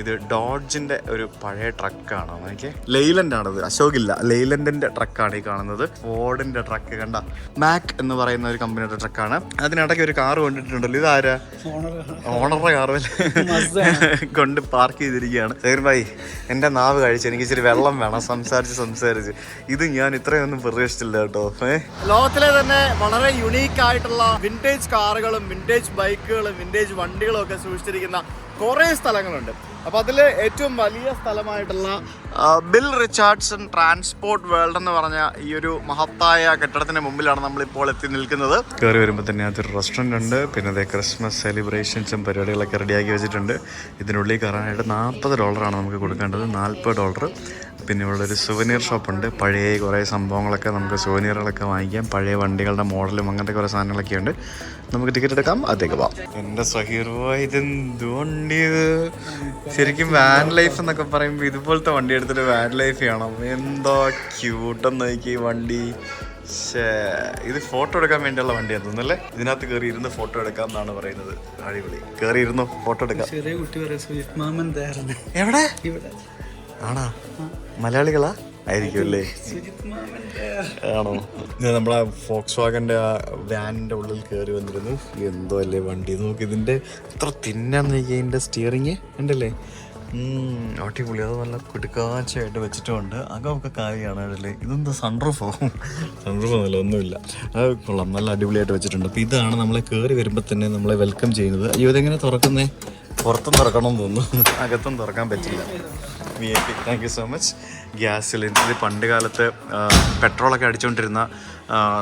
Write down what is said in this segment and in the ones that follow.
ഇത് ഡോഡ്ജിന്റെ ഒരു പഴയ ട്രക്കാണ് എനിക്ക് ലെയ്ലൻഡ് ആണത് അശോക് ഇല്ല ലെയ്ലൻഡിന്റെ ട്രക്കാണ് ഈ കാണുന്നത്. ഫോർഡിന്റെ ട്രക്ക് കണ്ട. മാക് എന്ന് പറയുന്ന ഒരു കമ്പനിയുടെ ട്രക്കാണ്. അതിനിടയ്ക്ക് ഒരു കാർ കൊണ്ടിട്ടുണ്ടല്ലോ ഇതാരാ? ഓണറുടെ കാർ കൊണ്ട് പാർക്ക് ചെയ്തിരിക്കുകയാണ്. സൈർ ഭായി എന്റെ നാവ് കഴിച്ച് എനിക്ക് ഇച്ചിരി വെള്ളം വേണം. സംസാരിച്ച് സംസാരിച്ച്. ഇത് ഞാൻ ഇത്രയൊന്നും പ്രതീക്ഷിച്ചില്ല കേട്ടോ. ലോകത്തിലെ തന്നെ വളരെ യുണീക്ക് ആയിട്ടുള്ള വിന്റേജ് കാറുകളും വിന്റേജ് ബൈക്കുകളും വിന്റേജ് വണ്ടികളും ഒക്കെ സൂക്ഷിച്ചിരിക്കുന്ന കുറേ സ്ഥലങ്ങളുണ്ട്. അപ്പൊ അതിൽ ഏറ്റവും വലിയ സ്ഥലമായിട്ടുള്ള ബിൽ റിച്ചാർഡ്സൺ ട്രാൻസ്പോർട്ട് വേൾഡ് എന്ന് പറഞ്ഞ ഈ ഒരു മഹത്തായ കെട്ടിടത്തിന്റെ മുമ്പിലാണ് നമ്മൾ ഇപ്പോൾ എത്തി നിൽക്കുന്നത്. കയറി വരുമ്പോൾ തന്നെ അതൊരു റെസ്റ്റോറന്റ് ഉണ്ട്. പിന്നെ അതേ ക്രിസ്മസ് സെലിബ്രേഷൻസും പരിപാടികളൊക്കെ റെഡിയാക്കി വെച്ചിട്ടുണ്ട്. ഇതിനുള്ളിൽ കയറാനായിട്ട് നാൽപ്പത് ഡോളറാണ് നമുക്ക് കൊടുക്കേണ്ടത്. നാൽപ്പത് ഡോളർ പിന്നെ ഇവിടെ ഒരു സുവനീർ ഷോപ്പുണ്ട് പഴയ കുറേ സംഭവങ്ങളൊക്കെ നമുക്ക് സുവനീറുകളൊക്കെ വാങ്ങിക്കാം. പഴയ വണ്ടികളുടെ മോഡലും അങ്ങനത്തെ കുറേ സാധനങ്ങളൊക്കെ ഉണ്ട്. നമുക്ക് ടിക്കറ്റ് എടുക്കാം. അതേക്ക് പോവാം. എന്റെ സഹീർവോ ഇതെന്തുകൊണ്ടിത്? ശരിക്കും വാൻ ലൈഫ് എന്നൊക്കെ പറയുമ്പോൾ ഇതുപോലത്തെ വണ്ടി എടുത്തിട്ട് വാൻ ലൈഫ് ചെയ്യണം. എന്തോ ക്യൂട്ടെന്ന് നോക്കി വണ്ടി. ഇത് ഫോട്ടോ എടുക്കാൻ വേണ്ടിയുള്ള വണ്ടിയാന്ന് തോന്നുന്നല്ലേ ഇതിനകത്ത് കയറി ഇരുന്ന് ഫോട്ടോ എടുക്കാം എന്നാണ് പറയുന്നത്. അടിപൊളി. കയറി ഇരുന്നു ഫോട്ടോ എടുക്കാം. ചെറിയ കുട്ടി പറയാം എവിടെ? ഇവിടെ. ആണോ? മലയാളികളാ? ആയിരിക്കും അല്ലേ ആണോ? ഇത് നമ്മളെ ഫോക്സ് വാഗന്റെ ആ വാനിന്റെ ഉള്ളിൽ കയറി വന്നിരുന്നു. എന്തോ അല്ലേ വണ്ടി? നോക്കി ഇതിന്റെ എത്ര തിന്നാന്ന് സ്റ്റിയറിംഗ് ഇതിന്റെ സ്റ്റിയറിങ് ഉണ്ടല്ലേ? അടിപൊളി. അത് നല്ല കുടുക്കാച്ചായിട്ട് വെച്ചിട്ടുണ്ട്. അകമൊക്കെ കാര്യമാണ് അല്ലേ ഇതെന്താ സൺറൂഫോ സൺറൂഫ് ഒന്നുമില്ല ഒന്നുമില്ല. അത് കൊള്ളാം. നല്ല അടിപൊളിയായിട്ട് വെച്ചിട്ടുണ്ട്. അപ്പോൾ ഇതാണ് നമ്മളെ കയറി വരുമ്പോൾ തന്നെ നമ്മളെ വെൽക്കം ചെയ്യുന്നത്. അയ്യോ ഇതെങ്ങനെ തുറക്കുന്നേ? പുറത്തും തുറക്കണം എന്ന് തോന്നുന്നു. അകത്തും തുറക്കാൻ പറ്റില്ല. V I P thank you so much gas സിലിണ്ടറിൽ പണ്ട് കാലത്ത് പെട്രോളൊക്കെ അടിച്ചുകൊണ്ടിരുന്ന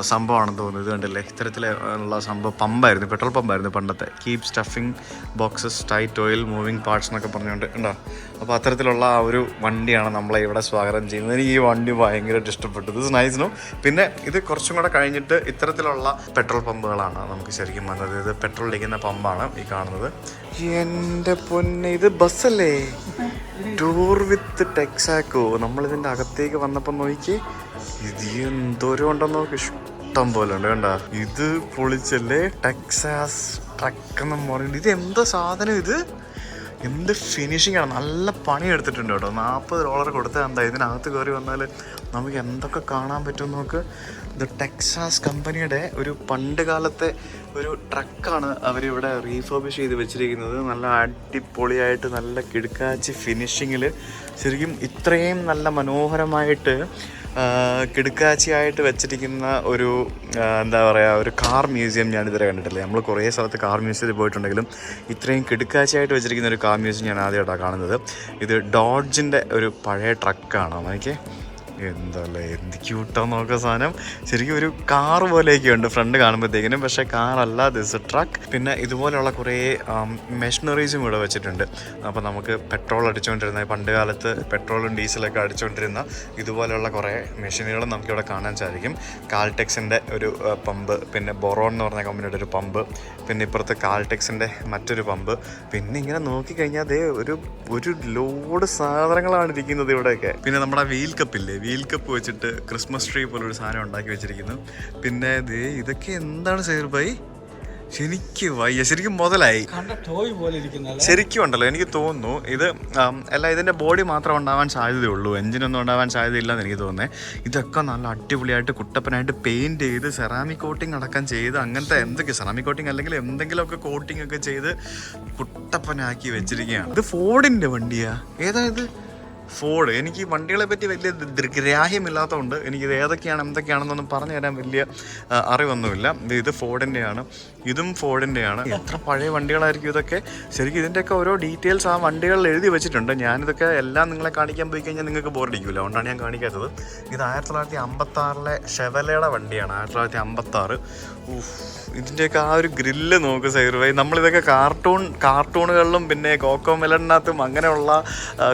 സംഭവമാണെന്ന് തോന്നുന്നു. ഇത് കണ്ടില്ലേ? ഇത്തരത്തിലെ ഉള്ള സംഭവം പമ്പായിരുന്നു പെട്രോൾ പമ്പായിരുന്നു പണ്ടത്തെ. Keep stuffing boxes tight oil moving parts എന്നൊക്കെ പറഞ്ഞുകൊണ്ട് ഉണ്ടോ അപ്പോൾ അത്തരത്തിലുള്ള ആ ഒരു വണ്ടിയാണ് നമ്മളെ ഇവിടെ സ്വാഗതം ചെയ്യുന്നത്. എനിക്ക് ഈ വണ്ടി ഭയങ്കരമായിട്ട് ഇഷ്ടപ്പെട്ടു. ഇത് നൈസ് നോ പിന്നെ ഇത് കുറച്ചും കൂടെ കഴിഞ്ഞിട്ട് ഇത്തരത്തിലുള്ള പെട്രോൾ പമ്പുകളാണ് നമുക്ക് ശരിക്കും വന്നത് ഇത് പെട്രോൾ അടിക്കുന്ന പമ്പാണ് ഈ കാണുന്നത്. എന്റെ പൊന്നെ ഇത് ബസ്സല്ലേ? ടൂർ വിത്ത് ടെക്സാക്കോ നമ്മളിതിന്റെ അകത്തേക്ക് വന്നപ്പോൾ നോക്കി ഇത് എന്തോരം ഉണ്ടെന്ന് നോക്ക് ഇഷ്ടം പോലെ ഉണ്ട് കണ്ട. ഇത് പൊളിച്ചല്ലേ ടെക്സാസ് ട്രക്ക് എന്ന് പറയുന്നത് ഇത് എന്താ സാധനം ഇത്? എന്ത് ഫിനിഷിംഗ് ആണ്. നല്ല പണി എടുത്തിട്ടുണ്ട് കേട്ടോ. നാൽപ്പത് ഡോളർ കൊടുത്താൽ എന്താ? ഇതിനകത്ത് കയറി വന്നാൽ നമുക്ക് എന്തൊക്കെ കാണാൻ പറ്റും നോക്ക്. ഇത് ടെക്സാസ് കമ്പനിയുടെ ഒരു പണ്ട് കാലത്തെ ഒരു ട്രക്കാണ് അവരിവിടെ റീഫർബിഷ് ചെയ്ത് വെച്ചിരിക്കുന്നത്. നല്ല അടിപൊളിയായിട്ട് നല്ല കിടുക്കാച്ചി ഫിനിഷിങ്ങിൽ ശരിക്കും ഇത്രയും നല്ല മനോഹരമായിട്ട് കിടുക്കാച്ചിയായിട്ട് വെച്ചിരിക്കുന്ന ഒരു എന്താ പറയുക ഒരു കാർ മ്യൂസിയം ഞാൻ ഇതുവരെ കണ്ടിട്ടില്ല. നമ്മൾ കുറേ സ്ഥലത്ത് കാർ മ്യൂസിയത്തിൽ പോയിട്ടുണ്ടെങ്കിലും ഇത്രയും കിടുക്കാച്ചിയായിട്ട് വെച്ചിരിക്കുന്ന ഒരു കാർ മ്യൂസിയം ഞാൻ ആദ്യമായിട്ടാണ് കാണുന്നത്. ഇത് ഡോഡ്ജിന്റെ ഒരു പഴയ ട്രക്കാണ്. എനിക്ക് എന്തല്ലേ എന്ത് ക്യൂട്ടാന്ന് നോക്ക സാധനം. ശരിക്കും ഒരു കാർ പോലെയൊക്കെ ഉണ്ട് ഫ്രണ്ട് കാണുമ്പോഴത്തേക്കിനും പക്ഷേ കാറല്ല ദിസ് ട്രക്ക് പിന്നെ ഇതുപോലെയുള്ള കുറേ മെഷീനറീസും ഇവിടെ വെച്ചിട്ടുണ്ട്. അപ്പോൾ നമുക്ക് പെട്രോൾ അടിച്ചുകൊണ്ടിരുന്ന പണ്ട് കാലത്ത് പെട്രോളും ഡീസലൊക്കെ അടിച്ചുകൊണ്ടിരുന്ന ഇതുപോലെയുള്ള കുറേ മെഷീനുകളും നമുക്കിവിടെ കാണാൻ സാധിക്കും. കാൽടെക്സിന്റെ ഒരു പമ്പ് പിന്നെ ബൊറോൺ എന്ന് പറഞ്ഞ കമ്പനിയുടെ ഒരു പമ്പ് പിന്നെ ഇപ്പുറത്ത് കാൽടെക്സിന്റെ മറ്റൊരു പമ്പ്. പിന്നെ ഇങ്ങനെ നോക്കിക്കഴിഞ്ഞാൽ അതേ ഒരു ഒരു ലോഡ് സാധനങ്ങളാണ് ഇരിക്കുന്നത് ഇവിടെയൊക്കെ. പിന്നെ നമ്മുടെ വീൽ കപ്പില്ലേ വീൽ കപ്പ് വെച്ചിട്ട് ക്രിസ്മസ് ട്രീ പോലൊരു സാധനം ഉണ്ടാക്കി വെച്ചിരിക്കുന്നു. പിന്നെ ദേ ഇതൊക്കെ എന്താണ് സൈർ ഭായി ശരിക്കും വയ്യ ശരിക്കും മുതലായി. ശരിക്കും ഉണ്ടല്ലോ എനിക്ക് തോന്നുന്നു ഇത് അല്ല ഇതിന്റെ ബോഡി മാത്രം ഉണ്ടാവാൻ സാധ്യതയുള്ളൂ. എഞ്ചിനൊന്നും ഉണ്ടാവാൻ സാധ്യതയില്ലെന്ന് എനിക്ക് തോന്നുന്നത് ഇതൊക്കെ നല്ല അടിപൊളിയായിട്ട് കുട്ടപ്പനായിട്ട് പെയിന്റ് ചെയ്ത് സെറാമിക് കോട്ടിംഗ് അടക്കം ചെയ്ത് അങ്ങനത്തെ എന്തൊക്കെ സെറാമിക് കോട്ടിംഗ് അല്ലെങ്കിൽ എന്തെങ്കിലുമൊക്കെ കോട്ടിംഗ് ഒക്കെ ചെയ്ത് കുട്ടപ്പനാക്കി വെച്ചിരിക്കുകയാണ്. ഇത് ഫോർഡിന്റെ വണ്ടിയാ? ഏതാ ഇത്? ഫോർഡ് എനിക്ക് വണ്ടികളെ പറ്റി വലിയ ഗ്രാഹ്യമില്ലാത്തതുകൊണ്ട് എനിക്കിത് ഏതൊക്കെയാണ് എന്തൊക്കെയാണെന്നൊന്നും പറഞ്ഞു തരാൻ വലിയ അറിവൊന്നുമില്ല. ഇത് ഫോർഡിന്റെയാണ് ഇതും ഫോർഡിന്റെയാണ് എത്ര പഴയ വണ്ടികളായിരിക്കും ഇതൊക്കെ? ശരിക്കും ഇതിന്റെയൊക്കെ ഓരോ ഡീറ്റെയിൽസ് ആ വണ്ടികളിൽ എഴുതി വെച്ചിട്ടുണ്ട്. ഞാനിതൊക്കെ എല്ലാം നിങ്ങളെ കാണിക്കാൻ പോയി കഴിഞ്ഞാൽ നിങ്ങൾക്ക് ബോറടിക്കില്ല അതുകൊണ്ടാണ് ഞാൻ കാണിക്കാത്തത്. ഇത് ആയിരത്തി തൊള്ളായിരത്തി അമ്പത്താറിലെ ഷെവലയുടെ വണ്ടിയാണ്. ആയിരത്തി തൊള്ളായിരത്തി അമ്പത്തി ആറ് ഇതിന്റെയൊക്കെ ആ ഒരു ഗ്രില്ല് നോക്ക് സൈറുവായി നമ്മളിതൊക്കെ കാർട്ടൂൺ കാർട്ടൂണുകളിലും പിന്നെ കോക്കോ മെലണിനകത്തും അങ്ങനെയുള്ള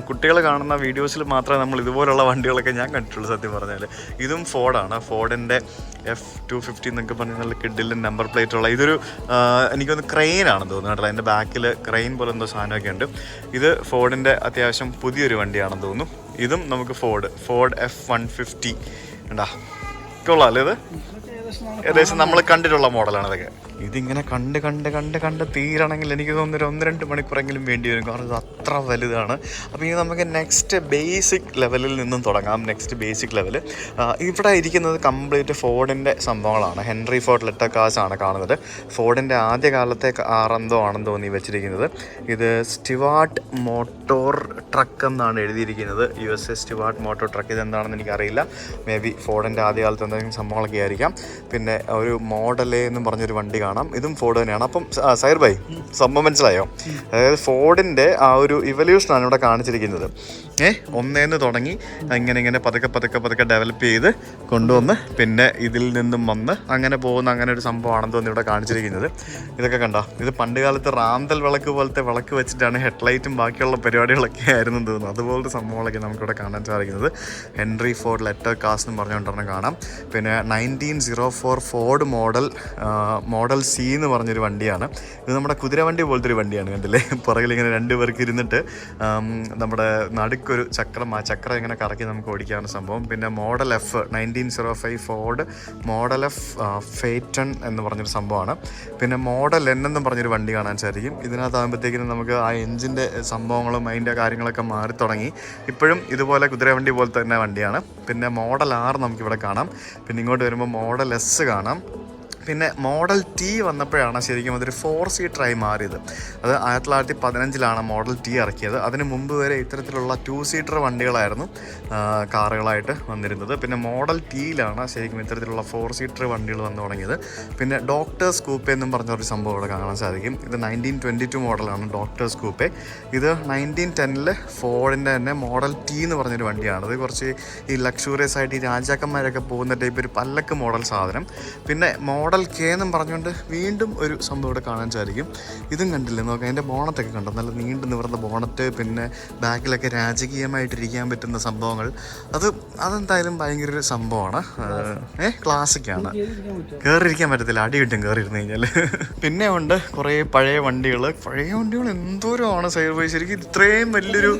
കുട്ടികൾ കാണുന്ന വീഡിയോസിൽ മാത്രമേ നമ്മൾ ഇതുപോലുള്ള വണ്ടികളൊക്കെ ഞാൻ കണ്ടിട്ടുള്ളൂ സത്യം പറഞ്ഞാൽ ഇതും ഫോർഡാണ് ഫോർഡിന്റെ എഫ് ടു ഫിഫ്റ്റി എന്നൊക്കെ പറഞ്ഞ നല്ല കിഡിലും നമ്പർ പ്ലേറ്റ് ഉള്ള ഇതൊരു എനിക്കൊന്ന് ക്രെയിൻ ആണെന്ന് തോന്നുന്നു കേട്ടോ. അതിന്റെ ബാക്കിൽ ക്രെയിൻ പോലെ എന്തോ സാധനമൊക്കെ ഉണ്ട്. ഇത് ഫോർഡിന്റെ അത്യാവശ്യം പുതിയൊരു വണ്ടിയാണെന്ന് തോന്നുന്നു. ഇതും നമുക്ക് Ford Ford F one fifty ഉണ്ടാ കൊള്ളാം അല്ലേ ഇത്? ഏകദേശം നമ്മൾ കണ്ടിട്ടുള്ള മോഡലാണ് ഇതൊക്കെ. ഇതിങ്ങനെ കണ്ട് കണ്ട് കണ്ട് കണ്ട് തീരണമെങ്കിൽ എനിക്ക് തോന്നുന്നു ഒരു ഒന്ന് രണ്ട് മണിക്കൂറെങ്കിലും വേണ്ടി വരും. കാരണം ഇത് അത്ര വലുതാണ്. അപ്പോൾ ഇനി നമുക്ക് നെക്സ്റ്റ് ബേസിക് ലെവലിൽ നിന്നും തുടങ്ങാം. നെക്സ്റ്റ് ബേസിക് ലെവൽ ഇവിടെ ഇരിക്കുന്നത് കംപ്ലീറ്റ് ഫോർഡിന്റെ സംഭവങ്ങളാണ്. ഹെൻറി ഫോർഡ് ലെറ്റർ കാസ് ആണ് കാണുന്നത്. ഫോർഡിന്റെ ആദ്യകാലത്തെ കാറെന്തോ ആണെന്ന് തോന്നി വെച്ചിരിക്കുന്നത്. ഇത് സ്റ്റിവാർട്ട് മോട്ടോർ ട്രക്ക് എന്നാണ് എഴുതിയിരിക്കുന്നത്. U S A Stewart motor truck ഇതെന്താണെന്ന് എനിക്കറിയില്ല. മേ ബി ഫോർഡിന്റെ ആദ്യകാലത്ത് എന്തെങ്കിലും സംഭവങ്ങളൊക്കെ ആയിരിക്കാം. പിന്നെ ഒരു മോഡലേ എന്നും പറഞ്ഞൊരു വണ്ടി കാണാം. ഇതും ഫോർഡ് തന്നെയാണ്. അപ്പം സൈർ ബൈ സംഭവം മനസ്സിലായോ? അതായത് ഫോർഡിന്റെ ആ ഒരു ഇവല്യൂഷനാണ് ഇവിടെ കാണിച്ചിരിക്കുന്നത്. ഏ ഒന്നേന്ന് തുടങ്ങി ഇങ്ങനെ ഇങ്ങനെ പതുക്കെ പതുക്കെ പതുക്കെ ഡെവലപ്പ് ചെയ്ത് കൊണ്ടുവന്ന് പിന്നെ ഇതിൽ നിന്നും വന്ന് അങ്ങനെ പോകുന്ന അങ്ങനെ ഒരു സംഭവമാണെന്ന് തോന്നി ഇവിടെ കാണിച്ചിരിക്കുന്നത്. ഇതൊക്കെ കണ്ടോ? ഇത് പണ്ട് കാലത്ത് റാന്തൽ വിളക്ക് പോലത്തെ വിളക്ക് വെച്ചിട്ടാണ് ഹെഡ്ലൈറ്റും ബാക്കിയുള്ള പരിപാടികളൊക്കെ ആയിരുന്നു തോന്നുന്നു. അതുപോലത്തെ സംഭവങ്ങളൊക്കെ നമുക്കിവിടെ കാണാൻ സാധിക്കുന്നത്. ഹെൻറി ഫോർഡ് ലെറ്റർ കാസ് എന്ന് പറഞ്ഞുകൊണ്ടാണ് കാണാം. പിന്നെ nineteen zero four Ford model model C എന്ന് പറഞ്ഞൊരു വണ്ടിയാണ്. ഇത് നമ്മുടെ കുതിരവണ്ടി പോലത്തെ ഒരു വണ്ടിയാണ് കണ്ടില്ലേ? പുറകിൽ ഇങ്ങനെ രണ്ട് പേർക്ക് ഇരുന്നിട്ട് നമ്മുടെ നടുക്കൊരു ചക്രം ആ ചക്രം ഇങ്ങനെ കറക്കി നമുക്ക് ഓടിക്കാവുന്ന സംഭവം. പിന്നെ model F nineteen zero five Ford model F phaeton എന്ന് പറഞ്ഞൊരു സംഭവമാണ്. പിന്നെ മോഡൽ എൻ എന്നും പറഞ്ഞൊരു വണ്ടി കാണാൻ സാധിക്കും. ഇതിനകത്താകുമ്പോഴത്തേക്കിനും നമുക്ക് ആ എഞ്ചിന്റെ സംഭവങ്ങളും അതിന്റെ കാര്യങ്ങളൊക്കെ മാറി തുടങ്ങി. ഇപ്പോഴും ഇതുപോലെ കുതിരവണ്ടി പോലത്തെ തന്നെ വണ്ടിയാണ്. പിന്നെ മോഡൽ ആർ നമുക്കിവിടെ കാണാം. പിന്നെ ഇങ്ങോട്ട് വരുമ്പോൾ മോഡൽ എസ് കാണാം. പിന്നെ മോഡൽ ടി വന്നപ്പോഴാണ് ശരിക്കും അതൊരു ഫോർ സീറ്ററായി മാറിയത്. അത് ആയിരത്തി തൊള്ളായിരത്തി പതിനഞ്ചിലാണ് മോഡൽ ടി ഇറക്കിയത്. അതിന് മുമ്പ് വരെ ഇത്തരത്തിലുള്ള ടു സീറ്റർ വണ്ടികളായിരുന്നു കാറുകളായിട്ട് വന്നിരുന്നത്. പിന്നെ മോഡൽ ടിയിലാണ് ശരിക്കും ഇത്തരത്തിലുള്ള ഫോർ സീറ്റർ വണ്ടികൾ വന്നു തുടങ്ങിയത്. പിന്നെ ഡോക്ടേഴ്സ് കൂപ്പെ എന്നും പറഞ്ഞ ഒരു സംഭവം ഇവിടെ കാണാൻ സാധിക്കും. ഇത് നയന്റീൻ ട്വന്റി ടു മോഡലാണ് ഡോക്ടേഴ്സ് കൂപ്പെ ഇത് നയന്റീൻ ടെന്നിൽ ഫോർഡിന്റെ തന്നെ മോഡൽ ടി എന്ന് പറഞ്ഞൊരു വണ്ടിയാണ്. അത് കുറച്ച് ഈ ലക്ഷൂറിയസ് ആയിട്ട് ഈ രാജാക്കന്മാരൊക്കെ പോകുന്ന ടൈപ്പ് ഒരു പല്ലക്ക് മോഡൽ സാധനം. പിന്നെ മോഡൽ കെ എന്നും പറഞ്ഞുകൊണ്ട് വീണ്ടും ഒരു സംഭവം ഇവിടെ കാണാൻ സാധിക്കും. ഇതും കണ്ടില്ലേ? നോക്കാം അതിന്റെ ബോണറ്റൊക്കെ കണ്ടോ? നല്ല നീണ്ടു നിവർന്ന ബോണറ്റ് പിന്നെ ബാക്കിലൊക്കെ രാജകീയമായിട്ടിരിക്കാൻ പറ്റുന്ന സംഭവങ്ങൾ. അത് അതെന്തായാലും ഭയങ്കര ഒരു സംഭവമാണ് ഏ ക്ലാസിക്കാണ് കയറിയിരിക്കാൻ പറ്റത്തില്ല. അടി കിട്ടും കയറിയിരുന്ന് കഴിഞ്ഞാൽ പിന്നെ ഉണ്ട് കുറേ പഴയ വണ്ടികൾ പഴയ വണ്ടികൾ എന്തോരമാണ് സൈഡ് ശരിക്കും ഇത്രയും വലിയൊരു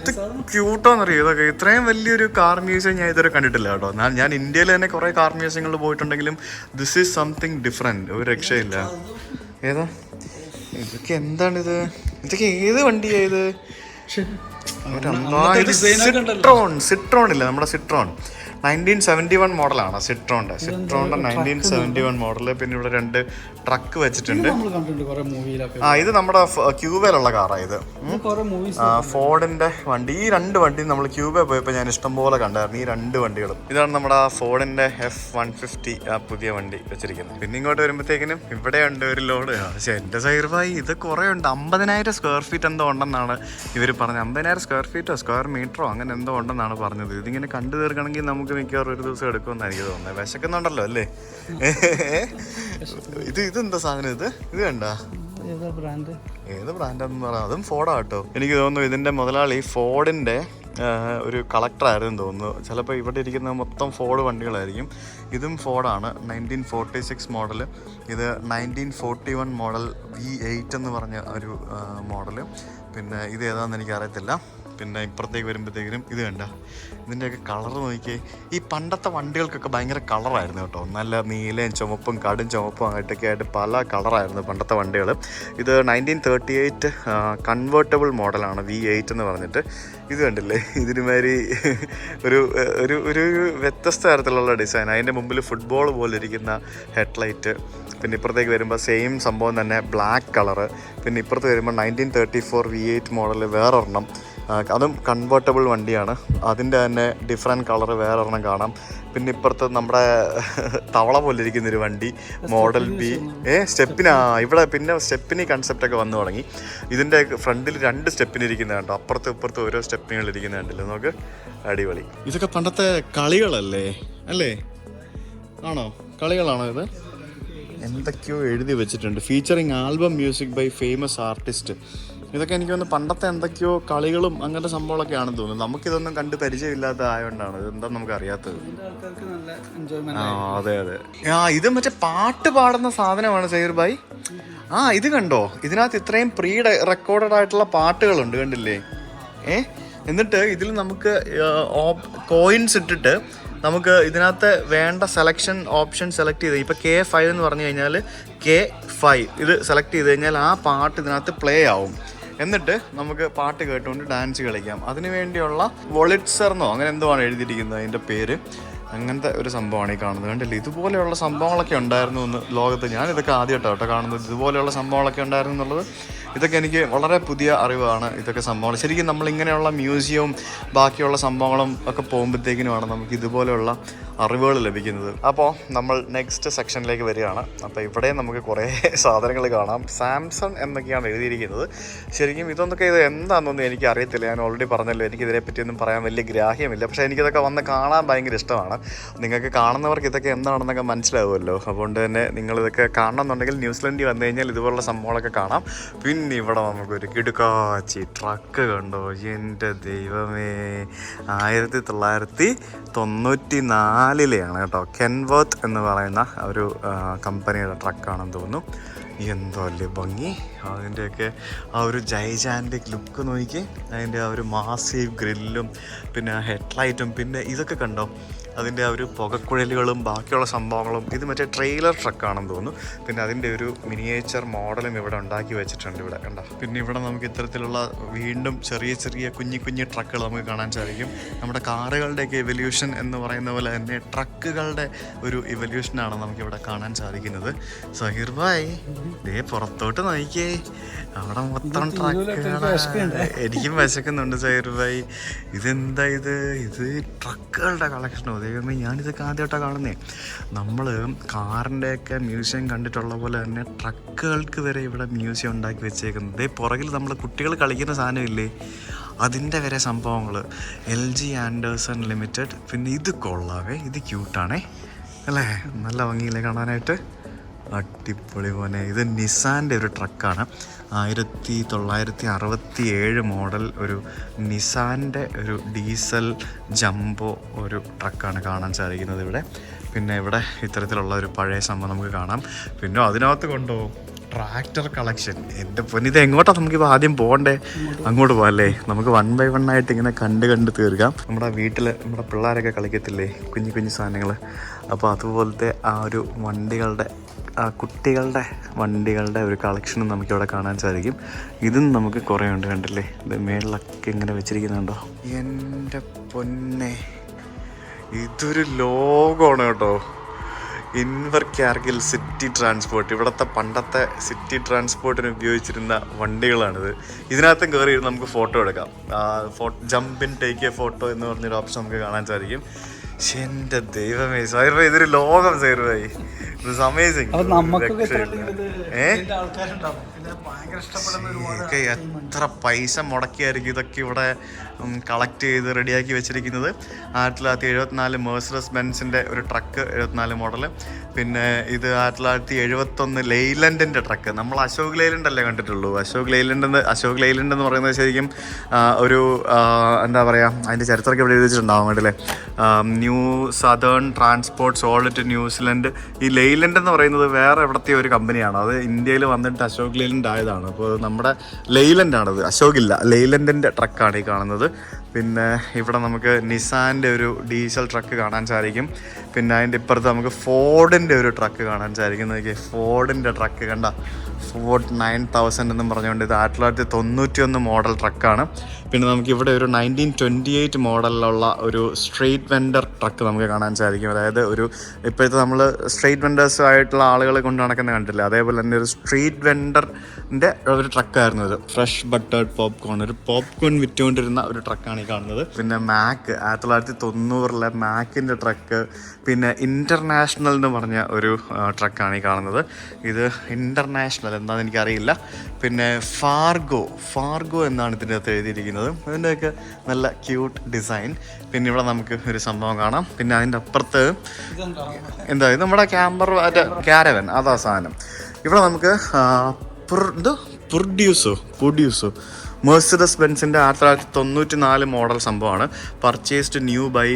ഇത് ക്യൂട്ടോന്നറിയോ ഇതൊക്കെ ഇത്രയും വലിയൊരു കാർ മ്യൂസിയം ഞാൻ ഇതുവരെ കണ്ടിട്ടില്ല കേട്ടോ. ഞാൻ ഇന്ത്യയിൽ തന്നെ കുറേ കാർ മ്യൂസിയങ്ങളിൽ പോയിട്ടുണ്ടെങ്കിലും ദിസ് ഈസ് സംതിങ് ഡിഫറെന്റ് ഒരു രക്ഷയില്ല. ഏതാ? ഇതൊക്കെ എന്താണിത്? ഇതൊക്കെ ഏത് വണ്ടിയാ ഇത്? ഒരെന്താ ഇത് സിട്രോൺ സിട്രോൺ ഇല്ല? നമ്മുടെ സിട്രോൺ. നയന്റീൻ സെവന്റി വൺ മോഡലാണ് സിട്രോണിന്റെ. സിട്രോണിന്റെ നയന്റീൻ സെവന്റി വൺ മോഡൽ പിന്നെ ഇവിടെ രണ്ട് ട്രക്ക് വെച്ചിട്ടുണ്ട്. ആ ഇത് നമ്മുടെ ക്യൂബയിലുള്ള കാറാണ് ഇത്. ഫോർഡിന്റെ വണ്ടി. ഈ രണ്ട് വണ്ടി നമ്മൾ ക്യൂബെ പോയപ്പോൾ ഞാൻ ഇഷ്ടംപോലെ കണ്ടായിരുന്നു. ഈ രണ്ട് വണ്ടികളും. ഇതാണ് നമ്മുടെ ഫോർഡിന്റെ എഫ് വൺ ഫിഫ്റ്റി ആ പുതിയ വണ്ടി വെച്ചിരിക്കുന്നത്. പിന്നെ ഇങ്ങോട്ട് വരുമ്പോഴത്തേക്കിനും ഇവിടെ ഉണ്ട് ഒരു ലോഡ്. പക്ഷെ എന്റെ സൈർവായി ഇത് കുറേ ഉണ്ട്. അമ്പതിനായിരം സ്ക്വയർ ഫീറ്റ് എന്തോ ഉണ്ടെന്നാണ് ഇവർ പറഞ്ഞത്. അമ്പതിനായിരം സ്ക്വയർ ഫീറ്റോ സ്ക്വയർ മീറ്ററോ അങ്ങനെ എന്തോ ഉണ്ടെന്നാണ് പറഞ്ഞത്. ഇതിങ്ങനെ കണ്ടു തീർക്കണമെങ്കിൽ നമുക്ക് മിക്കവാറും ഒരു ദിവസം എടുക്കുമെന്നാണ് എനിക്ക് തോന്നുന്നത്. വിശക്കുന്നുണ്ടല്ലോ അല്ലേ? ഇത് ഇതെന്താ സാധനം ഇത്? ഇത് കണ്ടാ? ഏതാ ബ്രാൻഡ് ഏത് ബ്രാൻഡാന്ന് പറയാം അതും ഫോർഡാ കേട്ടോ എനിക്ക് തോന്നുന്നു ഇതിന്റെ മുതലാളി ഫോർഡിന്റെ ഒരു കളക്ടറായിരുന്നു തോന്നുന്നു. ചിലപ്പോൾ ഇവിടെ ഇരിക്കുന്ന മൊത്തം ഫോർഡ് വണ്ടികളായിരിക്കും. ഇതും ഫോർഡാണ് നയന്റീൻ ഫോർട്ടി സിക്സ് മോഡൽ ഇത് nineteen forty one model V eight എന്ന് പറഞ്ഞ ഒരു മോഡൽ പിന്നെ ഇത് ഏതാണെന്ന് എനിക്ക് അറിയത്തില്ല പിന്നെ ഇപ്പുറത്തേക്ക് വരുമ്പോഴത്തേക്കിനും ഇത് കണ്ട. ഇതിന്റെയൊക്കെ കളർ നോക്കിയേ. ഈ പണ്ടത്തെ വണ്ടികൾക്കൊക്കെ ഭയങ്കര കളറായിരുന്നു കേട്ടോ. നല്ല നീലയും ചുമപ്പും കടും ചുമപ്പും ആയിട്ടൊക്കെ ആയിട്ട് പല കളറായിരുന്നു പണ്ടത്തെ വണ്ടികൾ ഇത് നയന്റീൻ തേർട്ടി എയ്റ്റ് കൺവേർട്ടബിൾ മോഡലാണ് വി എയ്റ്റ് എന്ന് പറഞ്ഞിട്ട്. ഇത് കണ്ടില്ലേ? ഇതിനുമാതിരി ഒരു ഒരു ഒരു വ്യത്യസ്ത തരത്തിലുള്ള ഡിസൈൻ അതിന്റെ മുമ്പിൽ ഫുട്ബോൾ പോലെ ഇരിക്കുന്ന ഹെഡ്ലൈറ്റ് പിന്നെ ഇപ്പുറത്തേക്ക് വരുമ്പോൾ സെയിം സംഭവം തന്നെ ബ്ലാക്ക് കളറ് പിന്നെ ഇപ്പുറത്ത് വരുമ്പോൾ nineteen thirty four V eight model വേറൊരെണ്ണം. അതും കൺവേർട്ടബിൾ വണ്ടിയാണ്. അതിന്റെ തന്നെ ഡിഫറെന്റ് കളർ വേറെ ഒരെണ്ണം കാണാം. പിന്നെ ഇപ്പുറത്ത് നമ്മുടെ തവള പോലെ ഇരിക്കുന്ന ഒരു വണ്ടി മോഡൽ ബി ഏ സ്റ്റെപ്പിനാ ഇവിടെ പിന്നെ സ്റ്റെപ്പിന് കൺസെപ്റ്റൊക്കെ വന്നു തുടങ്ങി. ഇതിന്റെ ഫ്രണ്ടിൽ രണ്ട് സ്റ്റെപ്പിന് ഇരിക്കുന്ന കണ്ടോ? അപ്പുറത്ത് ഇപ്പുറത്ത് ഓരോ സ്റ്റെപ്പിനുകൾ ഇരിക്കുന്ന കണ്ടില്ലേ? നമുക്ക് അടിപൊളി. ഇതൊക്കെ പണ്ടത്തെ കളികളല്ലേ? അല്ലേ? ആണോ? കളികളാണോ ഇത്? എന്തൊക്കെയോ എഴുതി വെച്ചിട്ടുണ്ട്. Featuring album music by famous artist ഇതൊക്കെ എനിക്ക് തോന്നുന്നു പണ്ടത്തെ എന്തൊക്കെയോ കളികളും അങ്ങനത്തെ സംഭവങ്ങളൊക്കെ ആണെന്ന് തോന്നുന്നു. നമുക്കിതൊന്നും കണ്ട് പരിചയമില്ലാത്ത ആയതുകൊണ്ടാണ് ഇതെന്താ എന്താ നമുക്ക് അറിയാത്തത്? ആ അതെ അതെ. ആ ഇത് മറ്റേ പാട്ട് പാടുന്ന സാധനമാണ് സൈർ ഭായ്. ആ ഇത് കണ്ടോ? ഇതിനകത്ത് ഇത്രയും പ്രീ റെക്കോർഡഡ് ആയിട്ടുള്ള പാട്ടുകളുണ്ട് കണ്ടില്ലേ? ഏ? എന്നിട്ട് ഇതിൽ നമുക്ക് കോയിൻസ് ഇട്ടിട്ട് നമുക്ക് ഇതിനകത്ത് വേണ്ട സെലക്ഷൻ ഓപ്ഷൻ സെലക്ട് ചെയ്ത് ഇപ്പോൾ കെ ഫൈവ് എന്ന് പറഞ്ഞു കഴിഞ്ഞാൽ കെ ഫൈവ് ഇത് സെലക്ട് ചെയ്ത് കഴിഞ്ഞാൽ ആ പാട്ട് ഇതിനകത്ത് പ്ലേ ആവും. എന്നിട്ട് നമുക്ക് പാട്ട് കേട്ടുകൊണ്ട് ഡാൻസ് കളിക്കാം. അതിന് വേണ്ടിയുള്ള വൊളിറ്റ്സർന്നോ അങ്ങനെ എന്തോ ആണ് എഴുതിയിരിക്കുന്നത് അതിന്റെ പേര്? അങ്ങനത്തെ ഒരു സംഭവമാണ് ഈ കാണുന്നത്. കണ്ടില്ലേ? ഇതുപോലെയുള്ള സംഭവങ്ങളൊക്കെ ഉണ്ടായിരുന്നു എന്ന് ലോകത്ത് ഞാൻ ഇതൊക്കെ ആദ്യമായിട്ടോ കേട്ടോ കാണുന്നത്. ഇതുപോലെയുള്ള സംഭവങ്ങളൊക്കെ ഉണ്ടായിരുന്നു എന്നുള്ളത് ഇതൊക്കെ എനിക്ക് വളരെ പുതിയ അറിവാണ് ഇതൊക്കെ സംഭവങ്ങൾ. ശരിക്കും നമ്മൾ ഇങ്ങനെയുള്ള മ്യൂസിയവും ബാക്കിയുള്ള സംഭവങ്ങളും ഒക്കെ പോകുമ്പോഴത്തേക്കിനുമാണ് നമുക്ക് ഇതുപോലെയുള്ള അറിവുകൾ ലഭിക്കുന്നത്. അപ്പോൾ നമ്മൾ നെക്സ്റ്റ് സെക്ഷനിലേക്ക് വരികയാണ്. അപ്പോൾ ഇവിടെ നമുക്ക് കുറേ സാധനങ്ങൾ കാണാം. സാംസൺ എന്നൊക്കെയാണ് എഴുതിയിരിക്കുന്നത്. ശരിക്കും ഇതൊന്നൊക്കെ ഇത് എന്താണെന്നൊന്നും എനിക്ക് അറിയത്തില്ല. ഞാൻ ഓൾറെഡി പറഞ്ഞല്ലോ എനിക്ക് ഇതിനെ പറ്റിയൊന്നും പറയാൻ വലിയ ഗ്രാഹ്യമില്ല. പക്ഷേ എനിക്കിതൊക്കെ വന്ന് കാണാൻ ഭയങ്കര ഇഷ്ടമാണ്. നിങ്ങൾക്ക് കാണുന്നവർക്ക് ഇതൊക്കെ എന്താണെന്നൊക്കെ മനസ്സിലാവുമല്ലോ. അതുകൊണ്ട് തന്നെ നിങ്ങളിതൊക്കെ കാണണമെന്നുണ്ടെങ്കിൽ ന്യൂസിലൻഡിൽ വന്നു കഴിഞ്ഞാൽ ഇതുപോലുള്ള സംഭവങ്ങളൊക്കെ കാണാം. പിന്നെ ഇവിടെ നമുക്കൊരു കിടുക്കാച്ചി ട്രക്ക് കണ്ടോ? എന്റെ ദൈവമേ. ആയിരത്തി തൊള്ളായിരത്തി തൊണ്ണൂറ്റി നാലിലെയാണ് കേട്ടോ. കെൻവർത്ത് എന്ന് പറയുന്ന ഒരു കമ്പനിയുടെ ട്രക്കാണെന്ന് തോന്നുന്നു. എന്തോ അല്ലേ ഭംഗി. അതിന്റെയൊക്കെ ആ ഒരു ജൈജാന്റിക് ലുക്ക് നോക്കി അതിന്റെ ആ ഒരു മാസീവ് ഗ്രില്ലും പിന്നെ ഹെഡ്ലൈറ്റും പിന്നെ ഇതൊക്കെ കണ്ടോ? അതിന്റെ ആ ഒരു പുകക്കുഴലുകളും ബാക്കിയുള്ള സംഭവങ്ങളും ഇത് മറ്റേ ട്രെയിലർ ട്രക്കാണെന്ന് തോന്നുന്നു. പിന്നെ അതിന്റെ ഒരു മിനിയേച്ചർ മോഡലും ഇവിടെ ഉണ്ടാക്കി വെച്ചിട്ടുണ്ട് ഇവിടെ. കണ്ട? പിന്നെ ഇവിടെ നമുക്ക് ഇത്തരത്തിലുള്ള വീണ്ടും ചെറിയ ചെറിയ കുഞ്ഞു കുഞ്ഞു ട്രക്കുകൾ നമുക്ക് കാണാൻ സാധിക്കും. നമ്മുടെ കാറുകളുടെയൊക്കെ എവല്യൂഷൻ എന്ന് പറയുന്ന പോലെ തന്നെ ട്രക്കുകളുടെ ഒരു ഇവല്യൂഷനാണ് നമുക്ക് ഇവിടെ കാണാൻ സാധിക്കുന്നത്. സഹീർ ഭായ് ദേ പുറത്തോട്ട് നോക്കിയേ. അവിടെ മൊത്തം ട്രക്കുകളാണ് എനിക്കും വിശക്കുന്നുണ്ട് സഹീർ ഭായ്. ഇതെന്താ ഇത്? ഇത് ട്രക്കുകളുടെ കളക്ഷനോ ദൈവമേ ഞാനിതൊക്കെ ആദ്യമായിട്ടാണ് കാണുന്നേ. നമ്മൾ കാറിന്റെയൊക്കെ മ്യൂസിയം കണ്ടിട്ടുള്ള പോലെ തന്നെ ട്രക്കുകൾക്ക് വരെ ഇവിടെ മ്യൂസിയം ഉണ്ടാക്കി വെച്ചേക്കുന്നത്. പുറകിൽ നമ്മൾ കുട്ടികൾ കളിക്കുന്ന സാധനമില്ലേ അതിന്റെ വരെ സംഭവങ്ങൾ എൽ ജി ആൻഡേഴ്സൺ ലിമിറ്റഡ്. പിന്നെ ഇത് കൊള്ളാവേ ഇത് ക്യൂട്ടാണേ അല്ലേ? നല്ല ഭംഗിയില്ലേ കാണാനായിട്ട്? അടിപൊളി പോലെ ഇത് നിസാന്റെ ഒരു ട്രക്കാണ്. ആയിരത്തി തൊള്ളായിരത്തി അറുപത്തി ഏഴ് മോഡൽ ഒരു നിസാന്റെ ഒരു ഡീസൽ ജംബോ ഒരു ട്രക്കാണ് കാണാൻ സാധിക്കുന്നത് ഇവിടെ. പിന്നെ ഇവിടെ ഇത്തരത്തിലുള്ള ഒരു പഴയ സംഭവം നമുക്ക് കാണാം. പിന്നെ അതിനകത്ത് കൊണ്ടുപോകും ട്രാക്ടർ കളക്ഷൻ. എന്റെ പൊന്നിത് എങ്ങോട്ടാണ് നമുക്കിപ്പോൾ ആദ്യം പോകണ്ടേ? അങ്ങോട്ട് പോകല്ലേ നമുക്ക് വൺ ബൈ വൺ ആയിട്ട് ഇങ്ങനെ കണ്ട് കണ്ട് തീർക്കാം. നമ്മുടെ വീട്ടിൽ നമ്മുടെ പിള്ളേരൊക്കെ കളിക്കത്തില്ലേ? കുഞ്ഞു കുഞ്ഞു സാധനങ്ങൾ അപ്പോൾ അതുപോലത്തെ ആ ഒരു വണ്ടികളുടെ കുട്ടികളുടെ വണ്ടികളുടെ ഒരു കളക്ഷനും നമുക്കിവിടെ കാണാൻ സാധിക്കും. ഇതും നമുക്ക് കുറേ ഉണ്ട് കണ്ടില്ലേ? ഇത് മേളിലൊക്കെ ഇങ്ങനെ വെച്ചിരിക്കുന്നുണ്ടോ? എന്റെ പൊന്നെ ഇതൊരു ലോകമാണ് കേട്ടോ. ഇൻവർ കാർഗിൽ സിറ്റി ട്രാൻസ്പോർട്ട് ഇവിടുത്തെ പണ്ടത്തെ സിറ്റി ട്രാൻസ്പോർട്ടിന് ഉപയോഗിച്ചിരുന്ന വണ്ടികളാണിത്. ഇതിനകത്തും കയറി നമുക്ക് ഫോട്ടോ എടുക്കാം. Photo jump in take a photo എന്ന് പറഞ്ഞൊരു ഓപ്ഷൻ നമുക്ക് കാണാൻ സാധിക്കും. എന്റെ ദൈവമേ സൈർഭായി ഇതൊരു ലോകം ഒരുപാട് എത്ര പൈസ മുടക്കിയായിരിക്കും ഇതൊക്കെ ഇവിടെ? കളക്ട് ചെയ്ത് റെഡിയാക്കി വെച്ചിരിക്കുന്നത്. ആയിരത്തി തൊള്ളായിരത്തി എഴുപത്തിനാല് മേഴ്സറസ് ബെൻസിന്റെ ഒരു ട്രക്ക് എഴുപത്തിനാല് മോഡൽ പിന്നെ ഇത് ആയിരത്തി തൊള്ളായിരത്തി എഴുപത്തൊന്ന് ലെയ്ലൻഡിന്റെ ട്രക്ക് നമ്മൾ അശോക് ലെയ്ലൻഡ് അല്ലേ കണ്ടിട്ടുള്ളൂ? അശോക് ലെയ്ലൻഡ് അശോക് ലെയ്ലൻഡ് എന്ന് പറയുന്നത് ശരിക്കും ഒരു എന്താ പറയുക അതിന്റെ ചരിത്രമൊക്കെ ഇവിടെ എഴുതിച്ചിട്ടുണ്ടാവും അല്ലേ new southern transports old New Zealand ഈ ലെയ്ലൻഡ് എന്ന് പറയുന്നത് വേറെ എവിടത്തെ ഒരു കമ്പനിയാണ് അത് ഇന്ത്യയിൽ വന്നിട്ട് അശോക് ലെയ്ലൻഡ് ആയതാണ്. അപ്പോൾ നമ്മുടെ ലെയ്ലൻഡ് ആണത്. അശോക് ഇല്ല. ലെയ്ലൻഡിന്റെ ട്രക്കാണ് ഈ കാണുന്നത്. പിന്നെ ഇവിടെ നമുക്ക് നിസാന്റെ ഒരു ഡീസൽ ട്രക്ക് കാണാൻ സാധിക്കും. പിന്നെ അതിന്റെ ഇപ്പുറത്ത് നമുക്ക് ഫോർഡിന്റെ ഒരു ട്രക്ക് കാണാൻ സാധിക്കും. നോക്കിയേ ഫോർഡിന്റെ ട്രക്ക് കണ്ട. ഫോർഡ് നയൻ തൗസൻഡ് എന്നും പറഞ്ഞുകൊണ്ട് ഇത് ആയിരത്തി തൊള്ളായിരത്തി തൊണ്ണൂറ്റി ഒന്ന് മോഡൽ ട്രക്കാണ്. പിന്നെ നമുക്ക് ഇവിടെ ഒരു നയന്റീൻ ട്വന്റി എയ്റ്റ് മോഡലിലുള്ള ഒരു സ്ട്രീറ്റ് വെൻഡർ ട്രക്ക് നമുക്ക് കാണാൻ സാധിക്കും. അതായത് ഒരു ഇപ്പോഴത്തെ നമ്മൾ സ്ട്രീറ്റ് വെൻഡേഴ്സ് ആയിട്ടുള്ള ആളുകളെ കൊണ്ട് നടക്കുന്ന കണ്ടില്ല അതേപോലെ തന്നെ ഒരു സ്ട്രീറ്റ് വെൻഡറിന്റെ ഒരു ട്രക്കായിരുന്നു ഇത്. ഫ്രഷ് ബട്ടേഡ് പോപ്കോൺ ഒരു പോപ്കോൺ വിറ്റുകൊണ്ടിരുന്ന ഒരു ട്രക്കാണ് ഈ കാണുന്നത്. പിന്നെ മാക്ക് ആയിരത്തി തൊള്ളായിരത്തി തൊണ്ണൂറിലെ മാക്കിന്റെ ട്രക്ക് പിന്നെ ഇന്റർനാഷണൽ എന്ന് പറഞ്ഞ ഒരു ട്രക്കാണ് ഈ കാണുന്നത്. ഇത് ഇന്റർനാഷണൽ എന്താണെന്ന് എനിക്കറിയില്ല. പിന്നെ ഫാർഗോ ഫാർഗോ എന്നാണ് ഇതിന്റെ അകത്ത് എഴുതിയിരിക്കുന്നത്. അതിന്റെയൊക്കെ നല്ല ക്യൂട്ട് ഡിസൈൻ പിന്നെ ഇവിടെ നമുക്ക് ഒരു സംഭവം കാണാം. പിന്നെ അതിന്റെ അപ്പുറത്ത് എന്താ ഇത് നമ്മുടെ ക്യാമ്പർ മറ്റേ ക്യാരവൻ അതാ സാധനം. ഇവിടെ നമുക്ക് എന്തോ? പ്രൊഡ്യൂസോ പ്രൊഡ്യൂസോ മേഴ്സിഡസ് ബെൻസിന്റെ ആയിരത്തി തൊള്ളായിരത്തി തൊണ്ണൂറ്റി നാല് മോഡൽ സംഭവമാണ്. Purchased new by